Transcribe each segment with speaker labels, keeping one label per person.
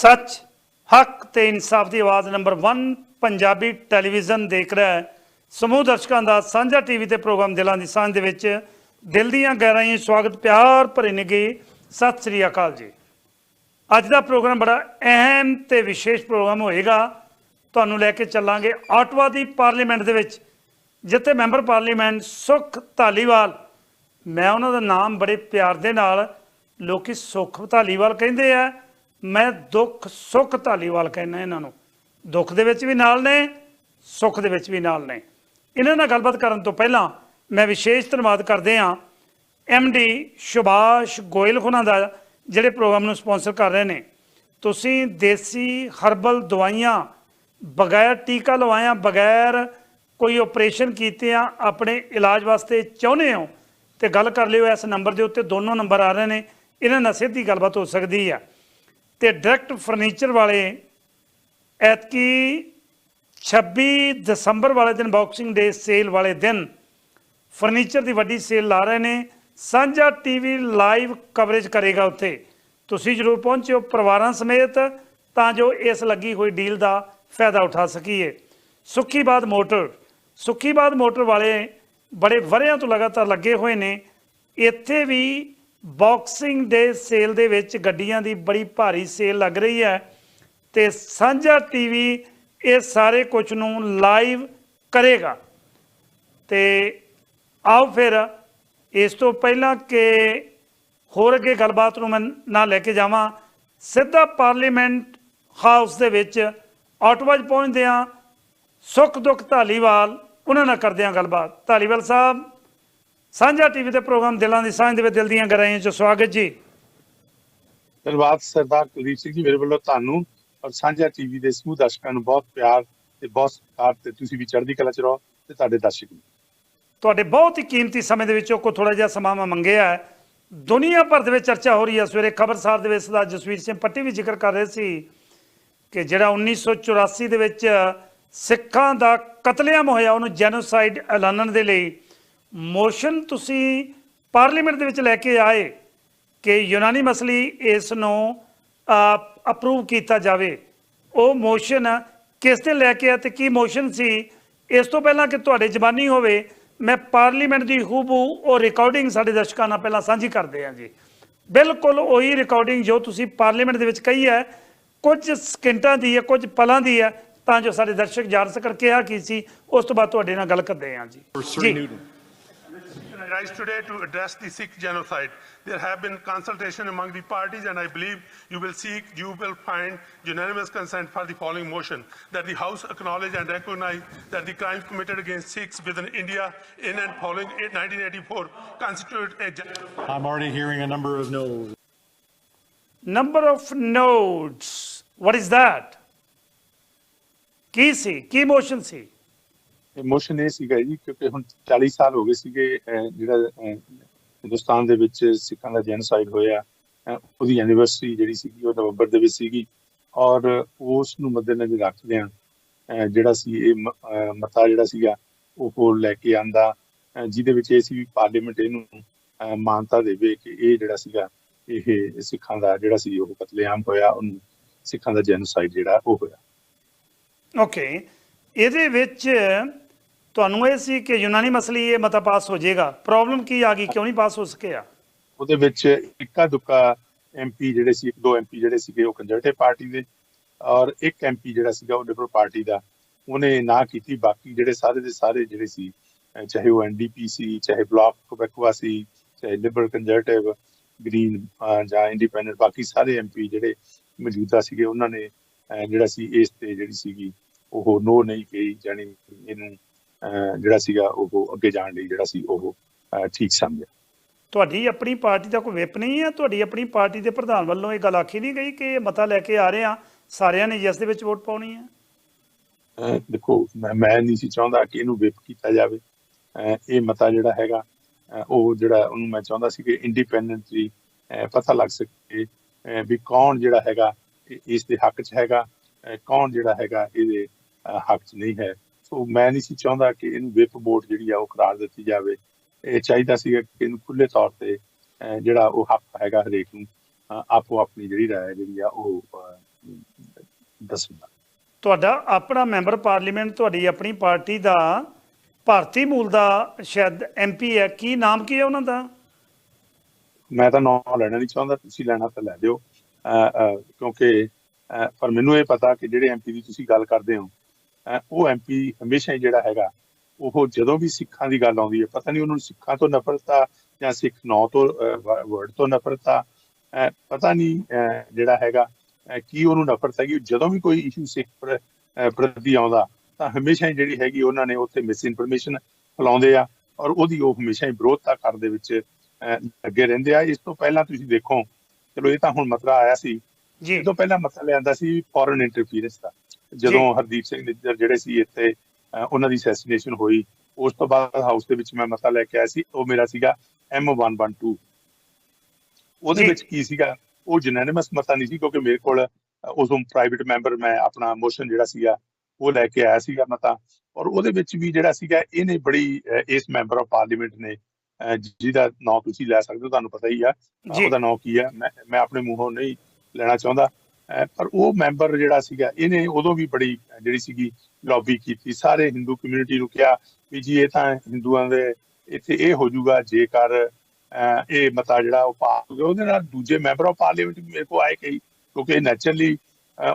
Speaker 1: ਸੱਚ, ਹੱਕ ਤੇ ਇਨਸਾਫ ਦੀ ਆਵਾਜ਼ ਨੰਬਰ 1 ਪੰਜਾਬੀ ਟੈਲੀਵਿਜ਼ਨ ਦੇਖ ਰਿਹਾ ਹੈ। ਸਮੂਹ ਦਰਸ਼ਕਾਂ ਦਾ ਸਾਂਝਾ ਟੀਵੀ ਤੇ ਪ੍ਰੋਗਰਾਮ ਦਿਲਾਂ ਦੀ ਸਾਂਝ ਦੇ ਵਿੱਚ ਦਿਲ ਦੀਆਂ ਗਹਿਰਾਈਆਂ ਸਵਾਗਤ, ਪਿਆਰ ਭਰੀ ਨਿੱਘੀ ਸਤਿ ਸ੍ਰੀ ਅਕਾਲ ਜੀ। ਅੱਜ ਦਾ ਪ੍ਰੋਗਰਾਮ ਬੜਾ ਅਹਿਮ ਤੇ ਵਿਸ਼ੇਸ਼ ਪ੍ਰੋਗਰਾਮ ਹੋਏਗਾ। ਤੁਹਾਨੂੰ ਲੈ ਕੇ ਚੱਲਾਂਗੇ ਆਟਵਾ ਦੀ ਪਾਰਲੀਮੈਂਟ ਦੇ ਵਿੱਚ, ਜਿੱਥੇ ਮੈਂਬਰ ਪਾਰਲੀਮੈਂਟ ਸੁਖ ਧਾਲੀਵਾਲ, ਮੈਂ ਉਹਨਾਂ ਦਾ ਨਾਮ ਬੜੇ ਪਿਆਰ ਦੇ ਨਾਲ ਲੋਕੀ ਸੁਖ ਧਾਲੀਵਾਲ ਕਹਿੰਦੇ ਆ। ਮੈਂ ਦੁੱਖ, ਸੁੱਖ ਧਾਲੀਵਾਲ ਕਹਿੰਦਾ ਇਹਨਾਂ ਨੂੰ। ਦੁੱਖ ਦੇ ਵਿੱਚ ਵੀ ਨਾਲ ਨੇ, ਸੁੱਖ ਦੇ ਵਿੱਚ ਵੀ ਨਾਲ ਨੇ। ਇਹਨਾਂ ਨਾਲ ਗੱਲਬਾਤ ਕਰਨ ਤੋਂ ਪਹਿਲਾਂ ਮੈਂ ਵਿਸ਼ੇਸ਼ ਧੰਨਵਾਦ ਕਰਦੇ ਹਾਂ ਡੀ ਸੁਭਾਸ਼ ਗੋਇਲ ਹੁਣਾਂ ਦਾ, ਜਿਹੜੇ ਪ੍ਰੋਗਰਾਮ ਨੂੰ ਸਪਾਂਸਰ ਕਰ ਰਹੇ ਨੇ। ਤੁਸੀਂ ਦੇਸੀ ਹਰਬਲ ਦਵਾਈਆਂ ਬਗੈਰ ਟੀਕਾ ਲਵਾਇਆ, ਬਗੈਰ ਕੋਈ ਆਪਰੇਸ਼ਨ ਕੀਤੇ ਆ, ਆਪਣੇ ਇਲਾਜ ਵਾਸਤੇ ਚਾਹੁੰਦੇ ਹੋ? ਤੇ ਗੱਲ ਕਰ ਲਿਓ, ਇਸ ਨੰਬਰ ਦੇ ਉੱਤੇ ਦੋਨੋਂ ਨੰਬਰ ਆ ਰਹੇ ਨੇ। ਇਹਨਾਂ ਨਾਲ ਸਿੱਧੀ ਗੱਲਬਾਤ ਹੋ ਸਕਦੀ ਆ। ਤੇ ਡਾਇਰੈਕਟ ਫਰਨੀਚਰ ਵਾਲੇ ਐਤਕੀ 26 ਦਸੰਬਰ ਵਾਲੇ ਦਿਨ ਬਾਕਸਿੰਗ ਡੇ ਸੇਲ ਵਾਲੇ ਦਿਨ ਫਰਨੀਚਰ ਦੀ ਵੱਡੀ ਸੇਲ ਲਾ ਰਹੇ ਨੇ। ਸਾਂਝਾ ਟੀਵੀ ਲਾਈਵ ਕਵਰੇਜ ਕਰੇਗਾ ਉੱਥੇ। ਤੁਸੀਂ ਜਰੂਰ ਪਹੁੰਚਿਓ ਪਰਿਵਾਰਾਂ ਸਮੇਤ ਤਾਂ ਜੋ ਇਸ ਲੱਗੀ ਹੋਈ ਡੀਲ ਦਾ ਫਾਇਦਾ ਉਠਾ ਸਕੀਏ। ਸੁੱਖੀਬਾਦ ਮੋਟਰ। ਸੁੱਖੀਬਾਦ ਮੋਟਰ ਵਾਲੇ ਬੜੇ ਵਰਿਆਂ ਤੋਂ ਲਗਾਤਾਰ ਲੱਗੇ ਹੋਏ ਨੇ। ਇੱਥੇ ਵੀ ਬਾਕਸਿੰਗ ਡੇ ਸੇਲ ਦੇ ਵਿੱਚ ਗੱਡੀਆਂ ਦੀ ਬੜੀ ਭਾਰੀ ਸੇਲ ਲੱਗ ਰਹੀ ਹੈ ਤੇ ਸਾਂਝਾ ਟੀਵੀ ਇਹ ਸਾਰੇ ਕੁਝ ਨੂੰ ਲਾਈਵ ਕਰੇਗਾ। ਤੇ ਆਓ ਫਿਰ ਇਸ ਤੋਂ ਪਹਿਲਾਂ ਕਿ ਹੋਰ ਅੱਗੇ ਗੱਲਬਾਤ ਨੂੰ ਮੈਂ ਨਾ ਲੈ ਕੇ ਜਾਵਾਂ। ਸਿੱਧਾ ਪਾਰਲੀਮੈਂਟ ਹਾਊਸ ਦੇ ਵਿੱਚ ਆਟੋਵਾ 'ਚ ਪਹੁੰਚਦੇ ਆ ਸੁੱਖ ਦੁੱਖ ਧਾਲੀਵਾਲ, ਉਹਨਾਂ ਨਾਲ ਕਰਦੇ ਆ ਗੱਲਬਾਤ। ਧਾਲੀਵਾਲ ਸਾਹਿਬ ਸਾਂਝਾ ਟੀਵੀ ਤੇ ਪ੍ਰੋਗਰਾਮ ਦਿਲਾਂ ਦੀ ਸਾਂਝ ਦੇ ਵਿੱਚ ਦਿਲ ਦੀਆਂ ਗਹਿਰਾਈਆਂ 'ਚ ਸਵਾਗਤ ਜੀ।
Speaker 2: ਧੰਨਵਾਦ ਸਰਦਾਰ ਕੁਲਦੀਪ ਸਿੰਘ ਜੀ ਮੇਰੇ ਵੱਲੋਂ ਤੁਹਾਨੂੰ ਔਰ ਸਾਂਝਾ ਟੀਵੀ ਦੇ ਸਮੂਹ ਦਰਸ਼ਕਾਂ ਨੂੰ ਬਹੁਤ ਪਿਆਰ ਤੇ ਬਹੁਤ ਸਤਿਕਾਰ ਤੇ ਤੁਸੀਂ ਵੀ ਚੜ੍ਹਦੀ ਕਲਾ ਚ ਰਹੋ ਤੇ ਤੁਹਾਡੇ ਦਰਸ਼ਕ ਵੀ।
Speaker 1: ਤੁਹਾਡੇ ਬਹੁਤ ਹੀ ਕੀਮਤੀ ਸਮੇਂ ਦੇ ਵਿੱਚੋਂ ਕੋ ਥੋੜਾ ਜਿਹਾ ਸਮਾਂ ਮੰਗਿਆ ਹੈ। ਦੁਨੀਆ ਭਰ ਦੇ ਵਿੱਚ ਚਰਚਾ ਹੋ ਰਹੀ ਹੈ। ਸਵੇਰੇ ਖਬਰਸਾਰ ਦੇ ਵਿੱਚ ਦਾ ਜਸਵੀਰ ਸਿੰਘ ਪੱਟੀ ਵੀ ਜ਼ਿਕਰ ਕਰ ਰਹੇ ਸੀ ਕਿ ਜਿਹੜਾ 1984 ਦੇ ਵਿੱਚ ਸਿੱਖਾਂ ਦਾ ਕਤਲੇਆਮ ਹੋਇਆ ਉਹਨੂੰ ਜੈਨੋਸਾਈਡ ਐਲਾਨਣ ਦੇ ਲਈ ਮੋਸ਼ਨ ਤੁਸੀਂ ਪਾਰਲੀਮੈਂਟ ਦੇ ਵਿੱਚ ਲੈ ਕੇ ਆਏ ਕਿ ਯੂਨਾਨੀ ਮਸਲੀ ਇਸ ਨੂੰ ਅਪਰੂਵ ਕੀਤਾ ਜਾਵੇ। ਉਹ ਮੋਸ਼ਨ ਕਿਸ ਤੇ ਲੈ ਕੇ ਆ ਤੇ ਕੀ ਮੋਸ਼ਨ ਸੀ? ਇਸ ਤੋਂ ਪਹਿਲਾਂ ਕਿ ਤੁਹਾਡੇ ਜ਼ਬਾਨੀ ਹੋਵੇ ਮੈਂ ਪਾਰਲੀਮੈਂਟ ਦੀ ਹੂਬੂ ਉਹ ਰਿਕਾਰਡਿੰਗ ਸਾਡੇ ਦਰਸ਼ਕਾਂ ਨਾਲ ਪਹਿਲਾਂ ਸਾਂਝੀ ਕਰਦੇ ਹਾਂ ਜੀ। ਬਿਲਕੁਲ ਉਹੀ ਰਿਕਾਰਡਿੰਗ ਜੋ ਤੁਸੀਂ ਪਾਰਲੀਮੈਂਟ ਦੇ ਵਿੱਚ ਕਹੀ ਹੈ ਕੁਝ ਸਕਿੰਟਾਂ ਦੀ ਹੈ ਕੁਝ ਪਲਾਂ ਦੀ ਹੈ ਤਾਂ ਜੋ ਸਾਡੇ ਦਰਸ਼ਕ ਜਾਣ ਸਕਣ ਕਿਹਾ ਕੀ ਸੀ ਉਸ ਤੋਂ ਬਾਅਦ ਤੁਹਾਡੇ ਨਾਲ ਗੱਲ ਕਰਦੇ ਹਾਂ ਜੀ। ਜੀ।
Speaker 3: rise today to address the Sikh genocide. There have been consultation among the parties, and I believe you will seek, you will find unanimous consent for the following motion, that the House acknowledge and recognize that the crimes committed against Sikhs within India in and following 1984 constitute a genocide.
Speaker 4: I'm already hearing a number of no's.
Speaker 1: Number of nodes. What is that? Key C, key motion C.
Speaker 2: Emotion ਇਹ ਸੀਗਾ ਜੀ ਕਿਉਂਕਿ ਹੁਣ 40 ਸਾਲ ਹੋ ਗਏ ਸੀਗੇ ਜਿਹੜਾ ਹਿੰਦੁਸਤਾਨ ਦੇ ਵਿੱਚ ਸਿੱਖਾਂ ਦਾ ਜੈਨੋਸਾਈਡ ਹੋਇਆ ਉਹਦੀ ਐਨੀਵਰਸਰੀ ਜਿਹੜੀ ਸੀਗੀ ਉਹ ਨਵੰਬਰ ਦੇ ਵਿੱਚ ਸੀਗੀ ਔਰ ਉਸ ਨੂੰ ਮੱਦੇਨਜ਼ਰ ਰੱਖਦਿਆਂ ਅਹ, ਜਿਹੜਾ ਸੀ ਇਹ ਮਤਾ ਜਿਹੜਾ ਸੀਗਾ ਉਹ ਲੈ ਕੇ ਆਂਦਾ ਜਿਹਦੇ ਵਿੱਚ ਇਹ ਸੀ ਵੀ ਪਾਰਲੀਮੈਂਟ ਇਹਨੂੰ ਮਾਨਤਾ ਦੇਵੇ ਕਿ ਇਹ ਜਿਹੜਾ ਸੀਗਾ ਇਹ ਸਿੱਖਾਂ ਦਾ ਜਿਹੜਾ ਸੀ ਉਹ ਕਤਲੇਆਮ ਹੋਇਆ ਉਹਨੂੰ ਸਿੱਖਾਂ ਦਾ ਜੈਨੋਸਾਈਡ ਜਿਹੜਾ ਉਹ ਹੋਇਆ।
Speaker 1: ਓਕੇ ਇਹਦੇ ਵਿੱਚ ਤੁਹਾਨੂੰ ਇਹ ਸੀ ਕਿ ਯੂਨਾਨੀ ਮਸਲੀ ਇਹ ਮਤਾ ਪਾਸ ਹੋ ਜਾਏਗਾ। ਪ੍ਰੋਬਲਮ ਕੀ ਆ ਗਈ? ਕਿਉਂ ਨਹੀਂ ਪਾਸ ਹੋ ਸਕਿਆ?
Speaker 2: ਉਹਦੇ ਵਿੱਚ ਇੱਕਾ ਦੁੱਕਾ ਐਮਪੀ ਜਿਹੜੇ ਸੀ ਇੱਕ ਦੋ ਐਮਪੀ ਜਿਹੜੇ ਸੀਗੇ, ਉਹ ਕੰਜ਼ਰਵੇਟਿਵ ਪਾਰਟੀ ਦੇ ਔਰ ਇੱਕ ਐਮਪੀ ਜਿਹੜਾ ਸੀਗਾ ਉਹ ਲਿਬਰਲ ਪਾਰਟੀ ਦਾ। ਉਹਨੇ ਨਾ ਕੀਤੀ, ਬਾਕੀ ਜਿਹੜੇ ਸਾਰੇ ਦੇ ਸਾਰੇ ਜਿਹੜੇ ਸੀ ਚਾਹੇ ਉਹ ਐਨਡੀਪੀ ਸੀ, ਚਾਹੇ ਬਲਾਕ ਕੁਬੈਕਵਾ ਸੀ, ਚਾਹੇ ਲਿਬਰਲ ਕੰਜ਼ਰਵੇਟਿਵ ਗ੍ਰੀਨ ਜਾਂ ਇੰਡੀਪੈਂਡੈਂਟ ਬਾਕੀ ਸਾਰੇ ਐਮਪੀ ਜਿਹੜੇ ਮੌਜੂਦਾ ਸੀਗੇ, ਉਹਨਾਂ ਨੇ ਜਿਹੜਾ ਸੀ ਇਸ ਤੇ ਜਿਹੜੀ ਸੀਗੀ ਉਹ ਨੋ ਨਹੀਂ ਕਹੀ ਜਾਣੀ ਇਹਨੂੰ ਜਿਹੜਾ ਸੀਗਾ ਉਹ ਅੱਗੇ ਜਾਣ ਲਈ ਜਿਹੜਾ ਸੀ ਉਹ ਠੀਕ ਸਮਝਿਆ
Speaker 1: ਤੁਹਾਡੀ ਆਪਣੀ ਪਾਰਟੀ ਦਾ ਕੋਈ ਵਿਪ ਨਹੀਂ ਹੈ? ਤੁਹਾਡੀ ਆਪਣੀ ਪਾਰਟੀ ਦੇ ਪ੍ਰਧਾਨ ਵੱਲੋਂ ਇਹ ਗੱਲ ਆਖੀ ਨਹੀਂ ਗਈ ਕਿ ਇਹ ਮਤਾ ਲੈ ਕੇ ਆ ਰਹੇ ਆ ਸਾਰਿਆਂ ਨੇ ਜਿਸ ਦੇ ਵਿੱਚ ਵੋਟ ਪਾਉਣੀ ਹੈ?
Speaker 2: ਦੇਖੋ ਮੈਂ ਨਹੀਂ ਸੀ ਚਾਹੁੰਦਾ ਕਿ ਇਹਨੂੰ ਵਿਪ ਕੀਤਾ ਜਾਵੇ। ਇਹ ਮਤਾ ਜਿਹੜਾ ਹੈਗਾ ਉਹ ਜਿਹੜਾ ਉਹਨੂੰ ਮੈਂ ਚਾਹੁੰਦਾ ਸੀ ਕਿ ਇੰਡੀਪੈਂਡੈਂਟਲੀ ਪਤਾ ਲੱਗ ਸਕੇ ਵੀ ਕੌਣ ਜਿਹੜਾ ਹੈਗਾ ਇਸ ਦੇ ਹੱਕ 'ਚ ਹੈਗਾ ਕੌਣ ਜਿਹੜਾ ਹੈਗਾ ਇਹਦੇ ਹੱਕ 'ਚ ਨਹੀਂ ਹੈ। ਸੋ ਮੈਂ ਨਹੀਂ ਸੀ ਚਾਹੁੰਦਾ ਕਿ ਇਹਨੂੰ ਵਿਪ ਵੋਟ ਜਿਹੜੀ ਆ ਉਹ ਕਰਾਰ ਦਿੱਤੀ ਜਾਵੇ। ਇਹ ਚਾਹੀਦਾ ਸੀ ਕਿ ਇਹਨੂੰ ਖੁੱਲੇ ਤੌਰ ਤੇ ਜਿਹੜਾ ਉਹ ਹੱਕ ਹੈਗਾ ਹਰੇਕ ਨੂੰ ਆਪੋ ਆਪਣੀ ਜਿਹੜੀ ਰਾਏ ਜਿਹੜੀ ਆ ਉਹ ਦੱਸੂਗਾ
Speaker 1: ਤੁਹਾਡਾ ਆਪਣਾ ਮੈਂਬਰ ਪਾਰਲੀਮੈਂਟ ਤੁਹਾਡੀ ਆਪਣੀ ਪਾਰਟੀ ਦਾ ਭਾਰਤੀ ਮੂਲ ਦਾ ਸ਼ਾਇਦ ਐਮਪੀ ਹੈ। ਕੀ ਨਾਮ ਕੀ ਹੈ ਉਹਨਾਂ ਦਾ?
Speaker 2: ਮੈਂ ਤਾਂ ਨਾਮ ਲੈਣਾ ਨਹੀਂ ਚਾਹੁੰਦਾ ਤੁਸੀਂ ਲੈਣਾ ਤਾਂ ਲੈ ਦਿਓ। ਕਿਉਂਕਿ ਪਰ ਮੈਨੂੰ ਇਹ ਪਤਾ ਕਿ ਜਿਹੜੇ ਐਮਪੀ ਦੀ ਤੁਸੀਂ ਗੱਲ ਕਰਦੇ ਹੋ ਉਹ ਐਮਪੀ ਹਮੇਸ਼ਾ ਹੀ ਜਿਹੜਾ ਹੈਗਾ ਉਹ ਜਦੋਂ ਵੀ ਸਿੱਖਾਂ ਦੀ ਗੱਲ ਆਉਂਦੀ ਹੈ ਪਤਾ ਨਹੀਂ ਉਹਨਾਂ ਨੂੰ ਸਿੱਖਾਂ ਤੋਂ ਨਫ਼ਰਤ ਆ ਜਾਂ ਸਿੱਖ ਨੌ ਤੋਂ ਵਰਡ ਤੋਂ ਨਫ਼ਰਤ ਪਤਾ ਨਹੀਂ ਜਿਹੜਾ ਹੈਗਾ ਕੀ ਉਹਨੂੰ ਨਫ਼ਰਤ ਹੈਗੀ ਜਦੋਂ ਵੀ ਕੋਈ ਇਸ਼ੂ ਸਿੱਖ ਪ੍ਰਤੀ ਆਉਂਦਾ ਤਾਂ ਹਮੇਸ਼ਾ ਹੀ ਜਿਹੜੀ ਹੈਗੀ ਉਹਨਾਂ ਨੇ ਉੱਥੇ ਮਿਸ ਇਨਫੋਰਮੇਸ਼ਨ ਫੈਲਾਉਂਦੇ ਆ ਔਰ ਉਹਦੀ ਉਹ ਹਮੇਸ਼ਾ ਹੀ ਵਿਰੋਧਤਾ ਕਰਨ ਦੇ ਵਿੱਚ ਅਹ, ਲੱਗੇ ਰਹਿੰਦੇ ਆ। ਇਸ ਤੋਂ ਪਹਿਲਾਂ ਤੁਸੀਂ ਦੇਖੋ ਚਲੋ ਇਹ ਤਾਂ ਹੁਣ ਮਸਲਾ ਆਇਆ ਸੀ
Speaker 1: ਜੀ।
Speaker 2: ਇਹ ਤੋਂ ਪਹਿਲਾਂ ਮਸਲਾ ਲਿਆਂਦਾ ਸੀ ਫੋਰਨ ਇੰਟਰਫੀਰੈਂਸ ਦਾ। ਜਦੋਂ ਹਰਦੀਪ ਸਿੰਘ ਨਿੱਜਰ ਜਿਹੜੇ ਸੀ ਇੱਥੇ ਉਹਨਾਂ ਦੀ ਅਸੈਸੀਨੇਸ਼ਨ ਹੋਈ ਉਸ ਤੋਂ ਬਾਅਦ ਹਾਊਸ ਦੇ ਵਿੱਚ ਮੈਂ ਮਸਲਾ ਲੈ ਕੇ ਆਇਆ ਸੀ ਉਹ ਮੇਰਾ ਸੀਗਾ M112 ਉਹਦੇ। ਵਿੱਚ ਕੀ ਸੀਗਾ? ਉਹ ਜਨੈਨਿਮਸ ਮਤਾ ਨਹੀਂ ਸੀ ਕਿਉਂਕਿ ਮੇਰੇ ਕੋਲ ਅਹ, ਉਦੋਂ ਪ੍ਰਾਈਵੇਟ ਮੈਂਬਰ ਮੈਂ ਆਪਣਾ ਮੋਸ਼ਨ ਜਿਹੜਾ ਸੀਗਾ ਉਹ ਲੈ ਕੇ ਆਇਆ ਸੀਗਾ ਮਤਾ। ਔਰ ਉਹਦੇ ਵਿੱਚ ਵੀ ਜਿਹੜਾ ਸੀਗਾ ਇਹਨੇ ਬੜੀ ਇਸ ਮੈਂਬਰ ਆਫ ਪਾਰਲੀਮੈਂਟ ਨੇ ਜਿਹਦਾ ਨਾਮ ਤੁਸੀਂ ਲੈ ਸਕਦੇ ਹੋ ਤੁਹਾਨੂੰ ਪਤਾ ਹੀ ਆ। ਉਹਦਾ ਨਾਮ ਕੀ ਹੈ ਮੈਂ ਮੈਂ ਆਪਣੇ ਮੂੰਹੋਂ ਨਹੀਂ ਲੈਣਾ ਚਾਹੁੰਦਾ। ਪਰ ਉਹ ਮੈਂਬਰ ਜਿਹੜਾ ਸੀਗਾ ਇਹਨੇ ਉਦੋਂ ਵੀ ਬੜੀ ਜਿਹੜੀ ਸੀਗੀ ਲੌਬੀ ਕੀਤੀ। ਸਾਰੇ ਹਿੰਦੂ ਕਮਿਊਨਿਟੀ ਨੂੰ ਕਿਹਾ ਵੀ ਜੀ ਇਹ ਤਾਂ ਹਿੰਦੂਆਂ ਦੇ ਇੱਥੇ ਇਹ ਹੋ ਜਾਊਗਾ ਜੇਕਰ ਇਹ ਮਤਾ ਜਿਹੜਾ ਉਹ ਪਾਸ ਹੋ ਗਿਆ ਉਹਦੇ ਨਾਲ ਦੂਜੇ ਮੈਂਬਰ ਆਫ ਪਾਰਲੀਮੈਂਟ ਵੀ ਮੇਰੇ ਕੋਲ ਆਏ ਕਈ ਕਿਉਂਕਿ ਨੈਚੁਰਲੀ